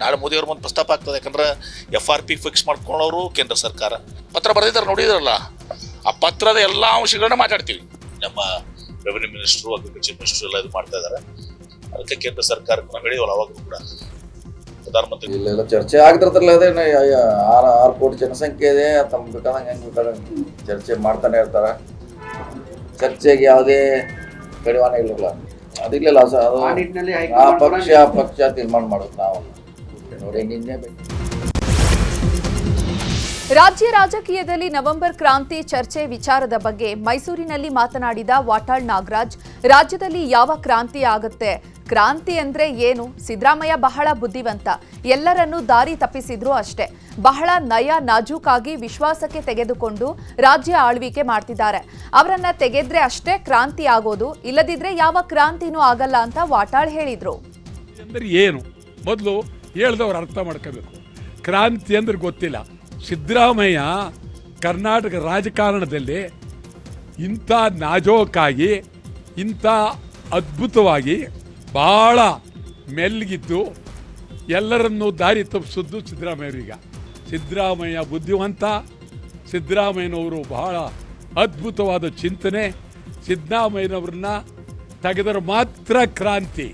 ನಾಳೆ ಮೋದಿಯವ್ರ ಮುಂದೆ ಪ್ರಸ್ತಾಪ ಆಗ್ತದೆ. ಯಾಕಂದ್ರೆ ಎಫ್ ಆರ್ ಪಿ ಫಿಕ್ಸ್ ಮಾಡ್ಕೊಳ್ಳೋರು ಕೇಂದ್ರ ಸರ್ಕಾರ. ಪತ್ರ ಬರೆದಿದ್ದಾರೆ ನೋಡಿದ್ರಲ್ಲ? ಆ ಪತ್ರದ ಎಲ್ಲ ಅಂಶಗಳನ್ನ ಮಾತಾಡ್ತೀವಿ. ನಮ್ಮ ರೆವಿನ್ಯೂ ಮಿನಿಸ್ಟ್ರು ಅಗ್ರಿಕಲ್ಚರ್ ಮಿನಿಸ್ಟ್ರು ಎಲ್ಲ ಇದು ಮಾಡ್ತಾ ಇದ್ದಾರೆ ಅದಕ್ಕೆ ಕೇಂದ್ರ ಸರ್ಕಾರಕ್ಕೆ ನಾವು ಹೇಳಿವಲ್ಲ ಅವಾಗಲೂ ಕೂಡ. ಪ್ರಧಾನಮಂತ್ರಿ ಇಲ್ಲೆಲ್ಲ ಚರ್ಚೆ ಆಗ್ತಿರ್ತಾರಲ್ಲ ಅದೇ ಆರು ಆರು ಕೋಟಿ ಜನಸಂಖ್ಯೆ ಇದೆ ತಮ್ಮ ಬೇಕಾದಂಗೆ ಹೆಂಗೆ ಬೇಕಾದಂಗೆ ಚರ್ಚೆ ಮಾಡ್ತಾನೆ ಇರ್ತಾರೆ. ಚರ್ಚೆಗೆ ಯಾವುದೇ ಕಡಿವಾಣ ಇಲ್ಲ ಅದಿಲ್ಲ ಸರ್ ಅದು ಆ ಪಕ್ಷ ಆ ಪಕ್ಷ ಪಕ್ಷ ತೀರ್ಮಾನ ಮಾಡೋದು ನಾವು. ರಾಜ್ಯ ರಾಜಕೀಯದಲ್ಲಿ ನವೆಂಬರ್ ಕ್ರಾಂತಿ ಚರ್ಚೆ ವಿಚಾರದ ಬಗ್ಗೆ ಮೈಸೂರಿನಲ್ಲಿ ಮಾತನಾಡಿದ ವಾಟಾಳ್ ನಾಗರಾಜ್ ರಾಜ್ಯದಲ್ಲಿ ಯಾವ ಕ್ರಾಂತಿ ಆಗುತ್ತೆ? ಕ್ರಾಂತಿ ಅಂದ್ರೆ ಏನು? ಸಿದ್ದರಾಮಯ್ಯ ಬಹಳ ಬುದ್ಧಿವಂತ. ಎಲ್ಲರನ್ನೂ ದಾರಿ ತಪ್ಪಿಸಿದ್ರು ಅಷ್ಟೇ. ಬಹಳ ನಯ ನಾಜೂಕಾಗಿ ವಿಶ್ವಾಸಕ್ಕೆ ತೆಗೆದುಕೊಂಡು ರಾಜ್ಯ ಆಳ್ವಿಕೆ ಮಾಡ್ತಿದ್ದಾರೆ. ಅವರನ್ನ ತೆಗೆದ್ರೆ ಅಷ್ಟೇ ಕ್ರಾಂತಿ ಆಗೋದು ಇಲ್ಲದಿದ್ರೆ ಯಾವ ಕ್ರಾಂತಿನೂ ಆಗಲ್ಲ ಅಂತ ವಾಟಾಳ್ ಹೇಳಿದ್ರು. ಅಂದರೆ ಏನು? ಮೊದಲು ಹೇಳ್ದವ್ರು ಅರ್ಥ ಮಾಡ್ಕೋಬೇಕು. ಕ್ರಾಂತಿ ಅಂದ್ರೆ ಗೊತ್ತಿಲ್ಲ. ಸಿದ್ದರಾಮಯ್ಯ ಕರ್ನಾಟಕ ರಾಜಕಾರಣದಲ್ಲಿ ಇಂಥ ನಾಜೋಕಾಗಿ, ಇಂಥ ಅದ್ಭುತವಾಗಿ ಭಾಳ ಮೆಲ್ಗಿದ್ದು ಎಲ್ಲರನ್ನೂ ದಾರಿ ತಪ್ಪಿಸಿದ್ದು ಸಿದ್ದರಾಮಯ್ಯರೀಗ ಸಿದ್ದರಾಮಯ್ಯ ಬುದ್ಧಿವಂತ, ಸಿದ್ದರಾಮಯ್ಯನವರು ಬಹಳ ಅದ್ಭುತವಾದ ಚಿಂತನೆ, ಸಿದ್ದರಾಮಯ್ಯನವ್ರನ್ನ ತೆಗೆದರೆ ಮಾತ್ರ ಕ್ರಾಂತಿ.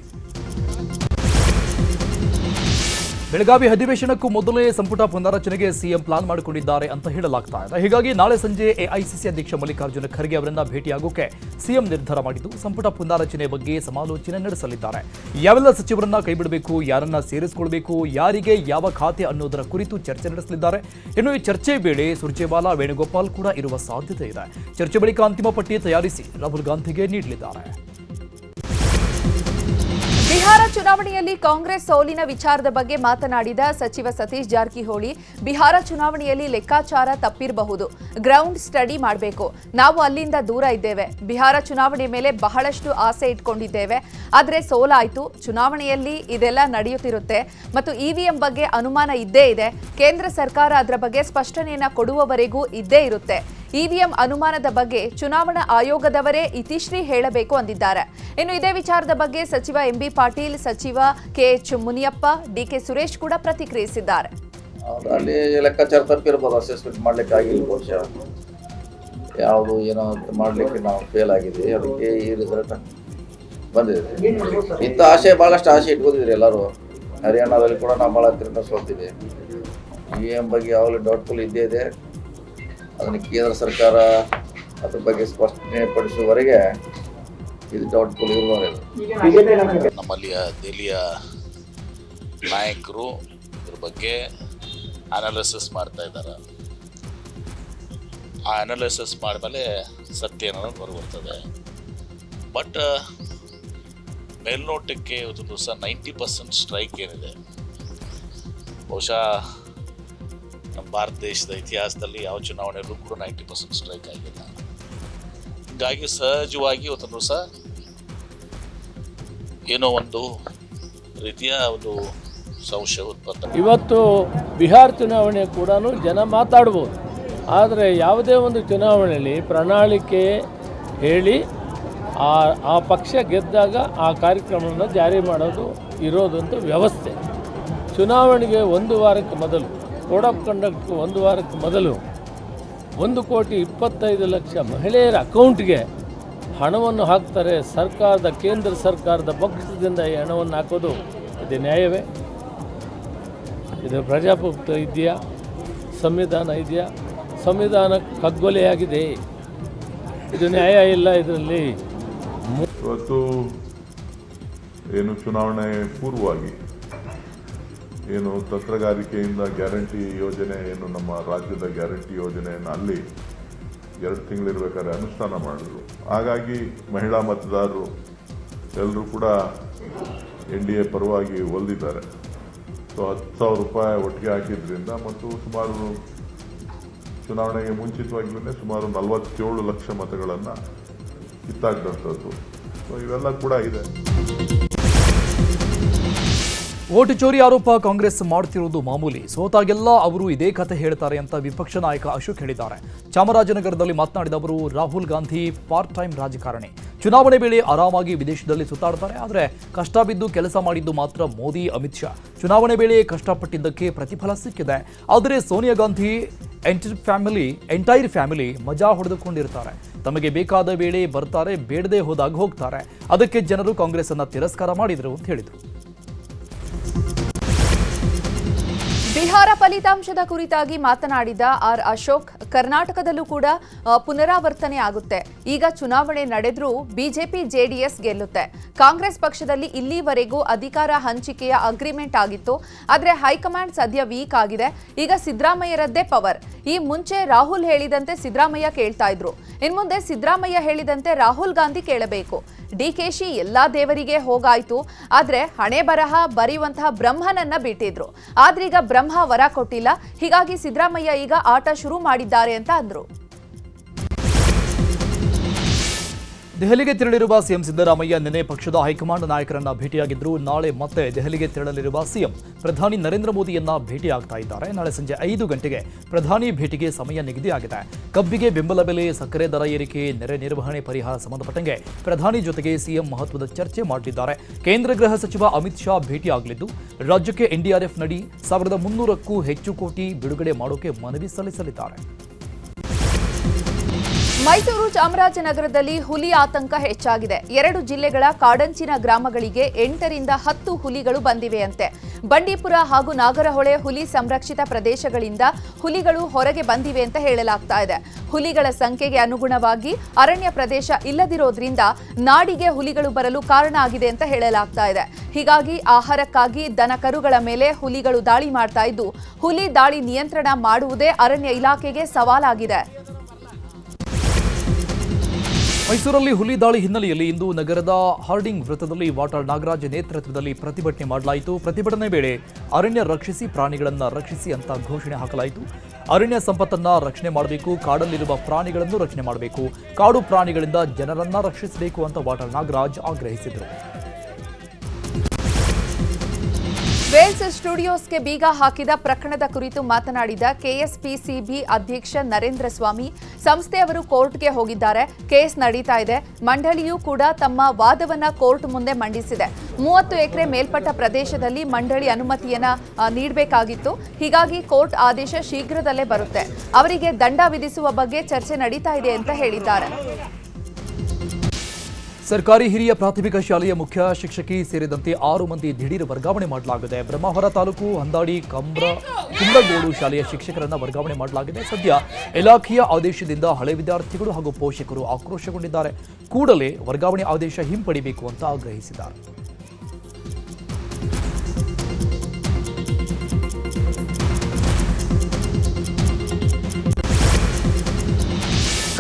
ಬೆಳಗಾವಿ ಅಧಿವೇಶನಕ್ಕೂ ಮೊದಲೇ ಸಂಪುಟ ಪುನಾರಚನೆಗೆ ಸಿಎಂ ಪ್ಲಾನ್ ಮಾಡಿಕೊಂಡಿದ್ದಾರೆ ಅಂತ ಹೇಳಲಾಗ್ತಾ ಇದೆ. ಹೀಗಾಗಿ ನಾಳೆ ಸಂಜೆ ಎಐಸಿಸಿ ಅಧ್ಯಕ್ಷ ಮಲ್ಲಿಕಾರ್ಜುನ ಖರ್ಗೆ ಅವರನ್ನ ಭೇಟಿಯಾಗೋಕೆ ಸಿಎಂ ನಿರ್ಧಾರ ಮಾಡಿದ್ದು ಸಂಪುಟ ಪುನಾರಚನೆ ಬಗ್ಗೆ ಸಮಾಲೋಚನೆ ನಡೆಸಲಿದ್ದಾರೆ. ಯಾವೆಲ್ಲ ಸಚಿವರನ್ನ ಕೈಬಿಡಬೇಕು, ಯಾರನ್ನ ಸೇರಿಸಿಕೊಳ್ಬೇಕು, ಯಾರಿಗೆ ಯಾವ ಖಾತೆ ಅನ್ನೋದರ ಕುರಿತು ಚರ್ಚೆ ನಡೆಸಲಿದ್ದಾರೆ. ಇನ್ನು ಈ ಚರ್ಚೆ ವೇಳೆ ಸುರ್ಜೇವಾಲ, ವೇಣುಗೋಪಾಲ್ ಕೂಡ ಇರುವ ಸಾಧ್ಯತೆ ಇದೆ. ಚರ್ಚೆ ಬಳಿಕ ಅಂತಿಮ ಪಟ್ಟಿ ತಯಾರಿಸಿ ರಾಹುಲ್ ಗಾಂಧಿಗೆ ನೀಡಲಿದ್ದಾರೆ. ಬಿಹಾರ ಚುನಾವಣೆಯಲ್ಲಿ ಕಾಂಗ್ರೆಸ್ ಸೋಲಿನ ವಿಚಾರದ ಬಗ್ಗೆ ಮಾತನಾಡಿದ ಸಚಿವ ಸತೀಶ್ ಜಾರಕಿಹೊಳಿ, ಬಿಹಾರ ಚುನಾವಣೆಯಲ್ಲಿ ಲೆಕ್ಕಾಚಾರ ತಪ್ಪಿರಬಹುದು ಗ್ರೌಂಡ್ ಸ್ಟಡಿ ಮಾಡಬೇಕು. ನಾವು ಅಲ್ಲಿಂದ ದೂರ ಇದ್ದೇವೆ. ಬಿಹಾರ ಚುನಾವಣೆ ಮೇಲೆ ಬಹಳಷ್ಟು ಆಸೆ ಇಟ್ಕೊಂಡಿದ್ದೇವೆ. ಆದರೆ ಸೋಲಾಯಿತು. ಚುನಾವಣೆಯಲ್ಲಿ ಇದೆಲ್ಲ ನಡೆಯುತ್ತಿರುತ್ತೆ. ಮತ್ತು ಇವಿಎಂ ಬಗ್ಗೆ ಅನುಮಾನ ಇದ್ದೇ ಇದೆ. ಕೇಂದ್ರ ಸರ್ಕಾರ ಅದರ ಬಗ್ಗೆ ಸ್ಪಷ್ಟನೆಯನ್ನ ಕೊಡುವವರೆಗೂ ಇದ್ದೇ ಇರುತ್ತೆ. ಇವಿಎಂ ಅನುಮಾನದ ಬಗ್ಗೆ ಚುನಾವಣಾ ಆಯೋಗದವರೇ ಇತಿಶ್ರೀ ಹೇಳಬೇಕು ಅಂದಿದ್ದಾರೆ. ಇನ್ನು ಇದೇ ವಿಚಾರದ ಬಗ್ಗೆ ಸಚಿವ ಎಂಬಿ ಪಾಟೀಲ್ ಸಚಿವ ಕೆಎಚ್ ಮುನಿಯಪ್ಪ ಡಿಕೆ ಸುರೇಶ್ ಕೂಡ ಪ್ರತಿಕ್ರಿಯಿಸಿದ್ದಾರೆ. ಅಲ್ಲಿ ಲೆಕ್ಕಾಚಾರ ತಪ್ಪಿರ್ಬೋದು ಅಸೆಸ್ಮೆಂಟ್ ಮಾಡ್ಲಿಕ್ಕೆ ಆಗಿಲ್ಲ ಯಾವುದು ಏನೋ ಮಾಡ್ಲಿಕ್ಕೆ ನಾವು ಫೇಲ್ ಆಗಿದ್ವಿ, ಅದಕ್ಕೆ ಈ ರಿಸಲ್ಟ್ ಬಂದಿದೆ. ಇಂಥ ಆಶೆ ಭಾಳಷ್ಟು ಆಸೆ ಇಟ್ಕೊಂಡಿದ್ರಿ ಎಲ್ಲರೂ. ಹರಿಯಾಣದಲ್ಲಿ ಕೂಡ ನಾವು ಭಾಳ ಹತ್ತಿರ ಸೋತಿದೆ. ಇ ಎಂ ಬಗ್ಗೆ ಯಾವಾಗಲೂ ಡೌಟ್ಫುಲ್ ಇದ್ದೇ ಇದೆ. ಅದನ್ನು ಕೇಂದ್ರ ಸರ್ಕಾರ ಅದ್ರ ಬಗ್ಗೆ ಸ್ಪಷ್ಟನೆ ಪಡಿಸುವವರೆಗೆ ಇದು ಇರುವವರೆಗೆ ನಮ್ಮಲ್ಲಿಯ ದೆಹಲಿಯ ನಾಯಕರು ಇದ್ರ ಬಗ್ಗೆ ಅನಾಲಿಸಿಸ್ ಮಾಡ್ತಾ ಇದ್ದಾರೆ. ಆ ಅನಾಲಿಸಿಸ್ ಮಾಡಿದ್ಮೇಲೆ ಸತ್ಯ ಅನ್ನೋದು ಹೊರಬರ್ತದೆ. ಬಟ್ ಮೇಲ್ನೋಟಕ್ಕೆ ಇವತ್ತು ದಿವಸ ನೈಂಟಿ ಪರ್ಸೆಂಟ್ ಸ್ಟ್ರೈಕ್ ಏನಿದೆ. ಬಹುಶಃ ನಮ್ಮ ಭಾರತ ದೇಶದ ಇತಿಹಾಸದಲ್ಲಿ ಯಾವ ಚುನಾವಣೆಯಲ್ಲೂ ಕೂಡ ನೈಂಟಿ ಪರ್ಸೆಂಟ್ ಸ್ಟ್ರೈಕ್ ಆಗಿಲ್ಲ. ಹೀಗಾಗಿ ಸಹಜವಾಗಿ ಇವತ್ತು ದಿವಸ ಏನೋ ಒಂದು ರೀತಿಯ ಒಂದು ಸಂಶಯ ಉತ್ಪನ್ನ. ಇವತ್ತು ಬಿಹಾರ್ ಚುನಾವಣೆ ಕೂಡ ಜನ ಮಾತಾಡ್ಬೋದು. ಆದರೆ ಯಾವುದೇ ಒಂದು ಚುನಾವಣೆಯಲ್ಲಿ ಪ್ರಣಾಳಿಕೆ ಹೇಳಿ ಆ ಆ ಪಕ್ಷ ಗೆದ್ದಾಗ ಆ ಕಾರ್ಯಕ್ರಮವನ್ನು ಜಾರಿ ಮಾಡೋದು ಇರೋದಂತ ವ್ಯವಸ್ಥೆ. ಚುನಾವಣೆಗೆ ಒಂದು ವಾರಕ್ಕೆ ಮೊದಲು, ಕೋಡ್ ಆಫ್ ಕಂಡಕ್ಟ್ ಒಂದು ವಾರಕ್ಕೆ ಮೊದಲು ಒಂದು ಕೋಟಿ ಇಪ್ಪತ್ತೈದು ಲಕ್ಷ ಮಹಿಳೆಯರ ಅಕೌಂಟ್ಗೆ ಹಣವನ್ನು ಹಾಕ್ತಾರೆ ಸರ್ಕಾರದ, ಕೇಂದ್ರ ಸರ್ಕಾರದ ಪಕ್ಷದಿಂದ ಈ ಹಣವನ್ನು ಹಾಕೋದು ಇದು ನ್ಯಾಯವೇ? ಇದು ಪ್ರಜಾಪ್ರಭುತ್ವ ಇದೆಯಾ? ಸಂವಿಧಾನ ಇದೆಯಾ? ಸಂವಿಧಾನ ಕಗ್ಗೊಲೆಯಾಗಿದೆ. ಇದು ನ್ಯಾಯ ಇಲ್ಲ ಇದರಲ್ಲಿ. ಇವತ್ತು ಏನು ಚುನಾವಣೆ ಪೂರ್ವವಾಗಿ ಏನು ತಂತ್ರಗಾರಿಕೆಯಿಂದ ಗ್ಯಾರಂಟಿ ಯೋಜನೆ, ಏನು ನಮ್ಮ ರಾಜ್ಯದ ಗ್ಯಾರಂಟಿ ಯೋಜನೆಯನ್ನು ಅಲ್ಲಿ ಎರಡು ತಿಂಗಳಿರಬೇಕಾದ್ರೆ ಅನುಷ್ಠಾನ ಮಾಡಿದ್ರು. ಹಾಗಾಗಿ ಮಹಿಳಾ ಮತದಾರರು ಎಲ್ಲರೂ ಕೂಡ ಎನ್ ಡಿ ಎ ಪರವಾಗಿ ಒಲ್ದಿದ್ದಾರೆ. ಸೊ ಹತ್ತು ಸಾವಿರ ರೂಪಾಯಿ ಒಟ್ಟಿಗೆ ಹಾಕಿದ್ರಿಂದ ಮತ್ತು ಸುಮಾರು ಚುನಾವಣೆಗೆ ಮುಂಚಿತವಾಗ್ಲೇ ಸುಮಾರು ನಲವತ್ತೇಳು ಲಕ್ಷ ಮತಗಳನ್ನು ಕಿತ್ತಾಕ್ದಂಥದ್ದು ಸೊ ಇವೆಲ್ಲ ಕೂಡ ಇದೆ. ಓಟು ಚೋರಿ ಆರೋಪ ಕಾಂಗ್ರೆಸ್ ಮಾಡುತ್ತಿರುವುದು ಮಾಮೂಲಿ. ಸೋತಾಗೆಲ್ಲ ಅವರು ಇದೇ ಕಥೆ ಹೇಳ್ತಾರೆ ಅಂತ ವಿಪಕ್ಷ ನಾಯಕ ಅಶೋಕ್ ಹೇಳಿದ್ದಾರೆ. ಚಾಮರಾಜನಗರದಲ್ಲಿ ಮಾತನಾಡಿದ ಅವರು, ರಾಹುಲ್ ಗಾಂಧಿ ಪಾರ್ಟ್ ಟೈಮ್ ರಾಜಕಾರಣಿ. ಚುನಾವಣೆ ವೇಳೆ ಆರಾಮಾಗಿ ವಿದೇಶದಲ್ಲಿ ಸುತ್ತಾಡ್ತಾರೆ, ಆದರೆ ಕಷ್ಟ ಬಿದ್ದು ಕೆಲಸ ಮಾಡಿದ್ದು ಮಾತ್ರ ಮೋದಿ, ಅಮಿತ್ ಶಾ. ಚುನಾವಣೆ ವೇಳೆ ಕಷ್ಟಪಟ್ಟಿದ್ದಕ್ಕೆ ಪ್ರತಿಫಲ ಸಿಕ್ಕಿದೆ. ಆದರೆ Sonia Gandhi enter family entire family ಮಜಾ ಹೊಡೆದುಕೊಂಡಿರ್ತಾರೆ. ತಮಗೆ ಬೇಕಾದ ವೇಳೆ ಬರ್ತಾರೆ, ಬೇಡದೆ ಹೋದಾಗ ಹೋಗ್ತಾರೆ. ಅದಕ್ಕೆ ಜನರು ಕಾಂಗ್ರೆಸ್ ಅನ್ನ ತಿರಸ್ಕಾರ ಮಾಡಿದರು ಅಂತ ಹೇಳಿದರು. ಬಿಹಾರ ಫಲಿತಾಂಶದ ಕುರಿತಾಗಿ ಮಾತನಾಡಿದ ಆರ್ ಅಶೋಕ್, ಕರ್ನಾಟಕದಲ್ಲೂ ಕೂಡ ಪುನರಾವರ್ತನೆ ಆಗುತ್ತೆ. ಈಗ ಚುನಾವಣೆ ನಡೆದ್ರೂ ಬಿಜೆಪಿ ಜೆಡಿಎಸ್ ಗೆಲ್ಲುತ್ತೆ. ಕಾಂಗ್ರೆಸ್ ಪಕ್ಷದಲ್ಲಿ ಇಲ್ಲಿವರೆಗೂ ಅಧಿಕಾರ ಹಂಚಿಕೆಯ ಅಗ್ರಿಮೆಂಟ್ ಆಗಿತ್ತು. ಆದರೆ ಹೈಕಮಾಂಡ್ ಸದ್ಯ ವೀಕ್ ಆಗಿದೆ. ಈಗ ಸಿದ್ದರಾಮಯ್ಯರದ್ದೇ ಪವರ್. ಈ ಮುಂಚೆ ರಾಹುಲ್ ಹೇಳಿದಂತೆ ಸಿದ್ದರಾಮಯ್ಯ ಕೇಳ್ತಾ ಇದ್ರು. ಇನ್ಮುಂದೆ ಸಿದ್ದರಾಮಯ್ಯ ಹೇಳಿದಂತೆ ರಾಹುಲ್ ಗಾಂಧಿ ಕೇಳಬೇಕು. ಡಿಕೆಶಿ ಎಲ್ಲ ದೇವರಿಗೆ ಹೋಗಾಯ್ತು. ಆದ್ರೆ ಹಣೆ ಬರಹ ಬರೆಯುವಂತಹ ಬ್ರಹ್ಮನನ್ನ ಬಿಟ್ಟಿದ್ರು ಆದ್ರೀಗ ಬ್ರಹ್ಮ ವರ ಕೊಟ್ಟಿಲ್ಲ. ಹೀಗಾಗಿ ಸಿದ್ದರಾಮಯ್ಯ ಈಗ ಆಟ ಶುರು ಮಾಡಿದ್ದಾರೆ ಅಂತ ಅಂದ್ರು. ದೆಹಲಿಗೆ ತೆರಳಿರುವ ಸಿಎಂ ಸಿದ್ದರಾಮಯ್ಯ ನಿನ್ನೆ ಪಕ್ಷದ ಹೈಕಮಾಂಡ್ ನಾಯಕರನ್ನ ಭೇಟಿಯಾಗಿದ್ದರು ನಾಳೆ ಮತ್ತೆ ದೆಹಲಿಗೆ ತೆರಳಲಿರುವ ಸಿಎಂ ಪ್ರಧಾನಿ ನರೇಂದ್ರ ಮೋದಿಯನ್ನ ಭೇಟಿಯಾಗ್ತಾ ಇದ್ದಾರೆ. ನಾಳೆ ಸಂಜೆ ಐದು ಗಂಟೆಗೆ ಪ್ರಧಾನಿ ಭೇಟಿಗೆ ಸಮಯ ನಿಗದಿಯಾಗಿದೆ. ಕಬ್ಬಿಗೆ ಬೆಂಬಲ ಬೆಲೆ, ಸಕ್ಕರೆ ದರ ಏರಿಕೆ, ನೆರೆ ನಿರ್ವಹಣೆ ಪರಿಹಾರ ಸಂಬಂಧಪಟ್ಟಂಗೆ ಪ್ರಧಾನಿ ಜೊತೆಗೆ ಸಿಎಂ ಮಹತ್ವದ ಚರ್ಚೆ ಮಾಡಲಿದ್ದಾರೆ ಕೇಂದ್ರ ಗೃಹ ಸಚಿವ ಅಮಿತ್ ಶಾ ಭೇಟಿಯಾಗಲಿದ್ದು, ರಾಜ್ಯಕ್ಕೆ ಎನ್ಡಿಆರ್ಎಫ್ ನಡಿ, ಸಾವಿರದ ಮುನ್ನೂರಕ್ಕೂ ಹೆಚ್ಚು ಕೋಟಿ ಬಿಡುಗಡೆ ಮಾಡೋಕೆ ಮನವಿ ಸಲ್ಲಿಸಲಿದ್ದಾರೆ. ಮೈಸೂರು ಚಾಮರಾಜನಗರದಲ್ಲಿ ಹುಲಿ ಆತಂಕ ಹೆಚ್ಚಾಗಿದೆ. ಎರಡು ಜಿಲ್ಲೆಗಳ ಕಾಡಂಚಿನ ಗ್ರಾಮಗಳಿಗೆ ಎಂಟರಿಂದ ಹತ್ತು ಹುಲಿಗಳು ಬಂದಿವೆಯಂತೆ. ಬಂಡೀಪುರ ಹಾಗೂ ನಾಗರಹೊಳೆ ಹುಲಿ ಸಂರಕ್ಷಿತ ಪ್ರದೇಶಗಳಿಂದ ಹುಲಿಗಳು ಹೊರಗೆ ಬಂದಿವೆ ಅಂತ ಹೇಳಲಾಗ್ತಾ ಇದೆ. ಹುಲಿಗಳ ಸಂಖ್ಯೆಗೆ ಅನುಗುಣವಾಗಿ ಅರಣ್ಯ ಪ್ರದೇಶ ಇಲ್ಲದಿರೋದ್ರಿಂದ ನಾಡಿಗೆ ಹುಲಿಗಳು ಬರಲು ಕಾರಣ ಆಗಿದೆ ಅಂತ ಹೇಳಲಾಗ್ತಾ ಇದೆ. ಹೀಗಾಗಿ ಆಹಾರಕ್ಕಾಗಿ ದನ ಕರುಗಳ ಮೇಲೆ ಹುಲಿಗಳು ದಾಳಿ ಮಾಡ್ತಾ ಇದ್ದು, ಹುಲಿ ದಾಳಿ ನಿಯಂತ್ರಣ ಮಾಡುವುದೇ ಅರಣ್ಯ ಇಲಾಖೆಗೆ ಸವಾಲಾಗಿದೆ. ಮೈಸೂರಲ್ಲಿ ಹುಲಿ ದಾಳಿ ಹಿನ್ನೆಲೆಯಲ್ಲಿ ಇಂದು ನಗರದ ಹಾರ್ಡಿಂಗ್ ವೃತ್ತದಲ್ಲಿ ವಾಟಾಳ್ ನಾಗರಾಜ್ ನೇತೃತ್ವದಲ್ಲಿ ಪ್ರತಿಭಟನೆ ಮಾಡಲಾಯಿತು. ಪ್ರತಿಭಟನೆ ವೇಳೆ ಅರಣ್ಯ ರಕ್ಷಿಸಿ ಪ್ರಾಣಿಗಳನ್ನು ರಕ್ಷಿಸಿ ಅಂತ ಘೋಷಣೆ ಹಾಕಲಾಯಿತು. ಅರಣ್ಯ ಸಂಪತ್ತನ್ನ ರಕ್ಷಣೆ ಮಾಡಬೇಕು, ಕಾಡಲ್ಲಿರುವ ಪ್ರಾಣಿಗಳನ್ನು ರಕ್ಷಣೆ ಮಾಡಬೇಕು, ಕಾಡು ಪ್ರಾಣಿಗಳಿಂದ ಜನರನ್ನ ರಕ್ಷಿಸಬೇಕು ಅಂತ ವಾಟಾಳ್ ನಾಗರಾಜ್ ಆಗ್ರಹಿಸಿದರು. ವೇಲ್ಸ್ ಸ್ಟುಡಿಯೋಸ್ಗೆ ಬೀಗ ಹಾಕಿದ ಪ್ರಕರಣದ ಕುರಿತು ಮಾತನಾಡಿದ ಕೆಎಸ್ಪಿಸಿಬಿ ಅಧ್ಯಕ್ಷ ನರೇಂದ್ರ ಸ್ವಾಮಿ ಸಂಸ್ಥೆಯವರು ಕೋರ್ಟ್ಗೆ ಹೋಗಿದ್ದಾರೆ. ಕೇಸ್ ನಡೀತಾ ಇದೆ. ಮಂಡಳಿಯೂ ಕೂಡ ತಮ್ಮ ವಾದವನ್ನು ಕೋರ್ಟ್ ಮುಂದೆ ಮಂಡಿಸಿದೆ. ಮೂವತ್ತು ಎಕರೆ ಮೇಲ್ಪಟ್ಟ ಪ್ರದೇಶದಲ್ಲಿ ಮಂಡಳಿ ಅನುಮತಿಯನ್ನ ನೀಡಬೇಕಾಗಿತ್ತು. ಹೀಗಾಗಿ ಕೋರ್ಟ್ ಆದೇಶ ಶೀಘ್ರದಲ್ಲೇ ಬರುತ್ತೆ. ಅವರಿಗೆ ದಂಡ ವಿಧಿಸುವ ಬಗ್ಗೆ ಚರ್ಚೆ ನಡೀತಾ ಇದೆ ಅಂತ ಹೇಳಿದ್ದಾರೆ. ಸರ್ಕಾರಿ ಹಿರಿಯ ಪ್ರಾಥಮಿಕ ಶಾಲೆಯ ಮುಖ್ಯ ಶಿಕ್ಷಕಿ ಸೇರಿದಂತೆ ಆರು ಮಂದಿ ದಿಢೀರ್ ವರ್ಗಾವಣೆ ಮಾಡಲಾಗಿದೆ. ಬ್ರಹ್ಮಾವರ ತಾಲೂಕು ಹಂದಾಡಿ ಕಂಬ್ರ ಕುಂದಗೋಡು ಶಾಲೆಯ ಶಿಕ್ಷಕರನ್ನು ವರ್ಗಾವಣೆ ಮಾಡಲಾಗಿದೆ. ಸದ್ಯ ಇಲಾಖೆಯ ಆದೇಶದಿಂದ ಹಳೆ ವಿದ್ಯಾರ್ಥಿಗಳು ಹಾಗೂ ಪೋಷಕರು ಆಕ್ರೋಶಗೊಂಡಿದ್ದಾರೆ. ಕೂಡಲೇ ವರ್ಗಾವಣೆ ಆದೇಶ ಹಿಂಪಡಿಬೇಕು ಅಂತ ಆಗ್ರಹಿಸಿದ್ದಾರೆ.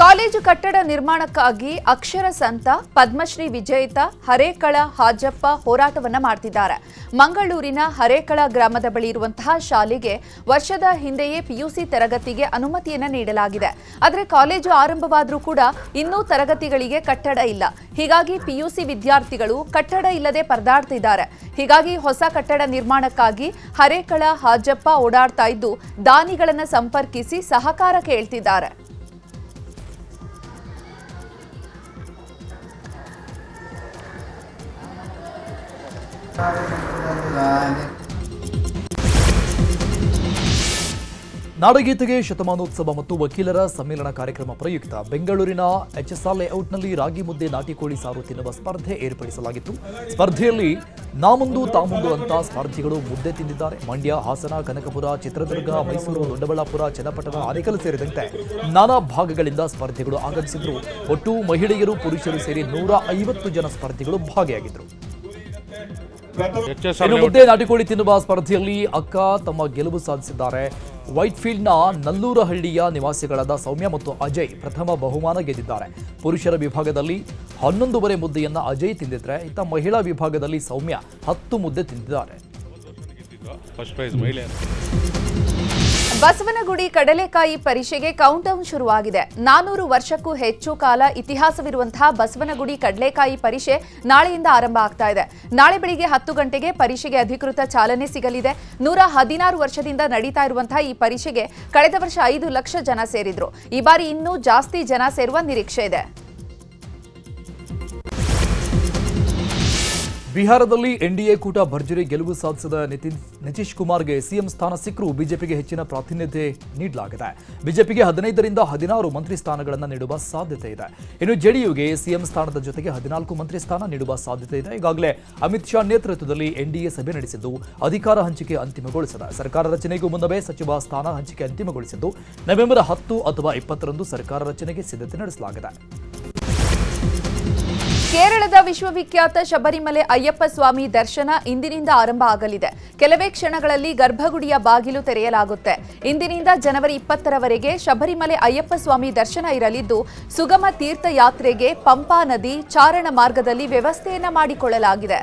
ಕಾಲೇಜು ಕಟ್ಟಡ ನಿರ್ಮಾಣಕ್ಕಾಗಿ ಅಕ್ಷರ ಸಂತ, ಪದ್ಮಶ್ರೀ ವಿಜೇತ, ಹರೇಕಳ, ಹಾಜಪ್ಪ ಹೋರಾಟವನ್ನ ಮಾಡ್ತಿದ್ದಾರೆ. ಮಂಗಳೂರಿನ ಹರೇಕಳ ಗ್ರಾಮದ ಬಳಿ ಇರುವಂತಹ ಶಾಲೆಗೆ ವರ್ಷದ ಹಿಂದೆಯೇ ಪಿಯುಸಿ ತರಗತಿಗೆ ಅನುಮತಿಯನ್ನ ನೀಡಲಾಗಿದೆ. ಆದರೆ ಕಾಲೇಜು ಆರಂಭವಾದರೂ ಕೂಡ ಇನ್ನೂ ತರಗತಿಗಳಿಗೆ ಕಟ್ಟಡ ಇಲ್ಲ. ಹೀಗಾಗಿ ಪಿಯುಸಿ ವಿದ್ಯಾರ್ಥಿಗಳು ಕಟ್ಟಡ ಇಲ್ಲದೆ ಪರದಾಡ್ತಿದ್ದಾರೆ. ಹೀಗಾಗಿ ಹೊಸ ಕಟ್ಟಡ ನಿರ್ಮಾಣಕ್ಕಾಗಿ ಹರೇಕಳ, ಹಾಜಪ್ಪ ಓಡಾಡ್ತಾ ಇದ್ದು ದಾನಿಗಳನ್ನು ಸಂಪರ್ಕಿಸಿ ಸಹಕಾರ ಕೇಳ್ತಿದ್ದಾರೆ. ನಾಡಗೀತೆಗೆ ಶತಮಾನೋತ್ಸವ ಮತ್ತು ವಕೀಲರ ಸಮ್ಮೇಳನ ಕಾರ್ಯಕ್ರಮ ಪ್ರಯುಕ್ತ ಬೆಂಗಳೂರಿನ ಎಚ್ಎಸ್ಆರ್ ಲೇಔಟ್ನಲ್ಲಿ ರಾಗಿ ಮುದ್ದೆ ನಾಟಿ ಕೋಳಿ ಸಾರು ತಿನ್ನುವ ಸ್ಪರ್ಧೆ ಏರ್ಪಡಿಸಲಾಗಿತ್ತು. ಸ್ಪರ್ಧೆಯಲ್ಲಿ ನಾಮುಂದು, ತಾಮುಂದು ಅಂತ ಸ್ಪರ್ಧಿಗಳು ಮುದ್ದೆ ತಿಂದಿದ್ದಾರೆ. ಮಂಡ್ಯ, ಹಾಸನ, ಕನಕಪುರ, ಚಿತ್ರದುರ್ಗ, ಮೈಸೂರು, ದೊಡ್ಡಬಳ್ಳಾಪುರ, ಚನ್ನಪಟ್ಟಣ ಆನೇಕಲ್ ಸೇರಿದಂತೆ ನಾನಾ ಭಾಗಗಳಿಂದ ಸ್ಪರ್ಧಿಗಳು ಆಗಮಿಸಿದ್ರು. ಒಟ್ಟು ಮಹಿಳೆಯರು, ಪುರುಷರು ಸೇರಿ ನೂರ ಐವತ್ತು ಜನ ಸ್ಪರ್ಧಿಗಳು ಭಾಗಿಯಾಗಿದ್ದರು ಇನ್ನು ಮುದ್ದೆ ನಾಟಿಕೋಳಿ ತಿನ್ನುವ ಸ್ಪರ್ಧೆಯಲ್ಲಿ ಅಕ್ಕ ತಮ್ಮ ಗೆಲುವು ಸಾಧಿಸಿದ್ದಾರೆ. ವೈಟ್ಫೀಲ್ಡ್ನ ನಲ್ಲೂರಹಳ್ಳಿಯ ನಿವಾಸಿಗಳಾದ ಸೌಮ್ಯ ಮತ್ತು ಅಜಯ್ ಪ್ರಥಮ ಬಹುಮಾನ ಗೆದ್ದಿದ್ದಾರೆ. ಪುರುಷರ ವಿಭಾಗದಲ್ಲಿ ಹನ್ನೊಂದೂವರೆ ಮುದ್ದೆಯನ್ನು ಅಜಯ್ ತಿಂದಿದ್ರೆ ಇತ್ತ ಮಹಿಳಾ ವಿಭಾಗದಲ್ಲಿ ಸೌಮ್ಯ ಹತ್ತು ಮುದ್ದೆ ತಿಂದಿದ್ದಾರೆ. ಫಸ್ಟ್ ಪ್ರೈಸ್ ಮಹಿಳೆ ಬಸವನಗುಡಿ ಕಡಲೆಕಾಯಿ ಪರಿಷೆಗೆ ಕೌಂಟೌನ್ ಶುರುವಾಗಿದೆ. ನಾನೂರು ವರ್ಷಕ್ಕೂ ಹೆಚ್ಚು ಕಾಲ ಇತಿಹಾಸವಿರುವಂತಹ ಬಸವನಗುಡಿ ಕಡಲೆಕಾಯಿ ಪರಿಷೆ ನಾಳೆಯಿಂದ ಆರಂಭ ಆಗ್ತಾ ಇದೆ. ನಾಳೆ ಬೆಳಿಗ್ಗೆ ಹತ್ತು ಗಂಟೆಗೆ ಪರಿಷೆಗೆ ಅಧಿಕೃತ ಚಾಲನೆ ಸಿಗಲಿದೆ. ನೂರ ಹದಿನಾರು ವರ್ಷದಿಂದ ನಡೀತಾ ಇರುವಂತಹ ಈ ಪರಿಷೆಗೆ ಕಳೆದ ವರ್ಷ ಐದು ಲಕ್ಷ ಜನ ಸೇರಿದ್ರು. ಈ ಬಾರಿ ಇನ್ನೂ ಜಾಸ್ತಿ ಜನ ಸೇರುವ ನಿರೀಕ್ಷೆ ಇದೆ. ಬಿಹಾರದಲ್ಲಿ ಎನ್ಡಿಎ ಕೂಟ ಭರ್ಜರಿ ಗೆಲುವು ಸಾಧಿಸಿದ ನಿತಿನ್ ನಿತೀಶ್ ಕುಮಾರ್ಗೆ ಸಿಎಂ ಸ್ಥಾನ ಸಿಕ್ಕರೂ ಬಿಜೆಪಿಗೆ ಹೆಚ್ಚಿನ ಪ್ರಾತಿನಿಧ್ಯ ನೀಡಲಾಗಿದೆ. ಬಿಜೆಪಿಗೆ ಹದಿನೈದರಿಂದ ಹದಿನಾರು ಮಂತ್ರಿ ಸ್ಥಾನಗಳನ್ನು ನೀಡುವ ಸಾಧ್ಯತೆ ಇದೆ. ಇನ್ನು ಜೆಡಿಯುಗೆ ಸಿಎಂ ಸ್ಥಾನದ ಜೊತೆಗೆ ಹದಿನಾಲ್ಕು ಮಂತ್ರಿ ಸ್ಥಾನ ನೀಡುವ ಸಾಧ್ಯತೆ ಇದೆ. ಈಗಾಗಲೇ ಅಮಿತ್ ಶಾ ನೇತೃತ್ವದಲ್ಲಿ ಎನ್ಡಿಎ ಸಭೆ ನಡೆಸಿದ್ದು, ಅಧಿಕಾರ ಹಂಚಿಕೆ ಅಂತಿಮಗೊಳಿಸಿದೆ. ಸರ್ಕಾರ ರಚನೆಗೂ ಮುನ್ನವೇ ಸಚಿವ ಸ್ಥಾನ ಹಂಚಿಕೆ ಅಂತಿಮಗೊಳಿಸಿದ್ದು, ನವೆಂಬರ್ ಹತ್ತು ಅಥವಾ ಇಪ್ಪತ್ತರಂದು ಸರ್ಕಾರ ರಚನೆಗೆ ಸಿದ್ಧತೆ ನಡೆಸಲಾಗಿದೆ. ಕೇರಳದ ವಿಶ್ವವಿಖ್ಯಾತ ಶಬರಿಮಲೆ ಅಯ್ಯಪ್ಪ ಸ್ವಾಮಿ ದರ್ಶನ ಇಂದಿನಿಂದ ಆರಂಭ ಆಗಲಿದೆ. ಕೆಲವೇ ಕ್ಷಣಗಳಲ್ಲಿ ಗರ್ಭಗುಡಿಯ ಬಾಗಿಲು ತೆರೆಯಲಾಗುತ್ತೆ. ಇಂದಿನಿಂದ ಜನವರಿ ಇಪ್ಪತ್ತರವರೆಗೆ ಶಬರಿಮಲೆ ಅಯ್ಯಪ್ಪ ಸ್ವಾಮಿ ದರ್ಶನ ಇರಲಿದ್ದು, ಸುಗಮ ತೀರ್ಥಯಾತ್ರೆಗೆ ಪಂಪಾ ನದಿ ಚಾರಣ ಮಾರ್ಗದಲ್ಲಿ ವ್ಯವಸ್ಥೆಯನ್ನ ಮಾಡಿಕೊಳ್ಳಲಾಗಿದೆ.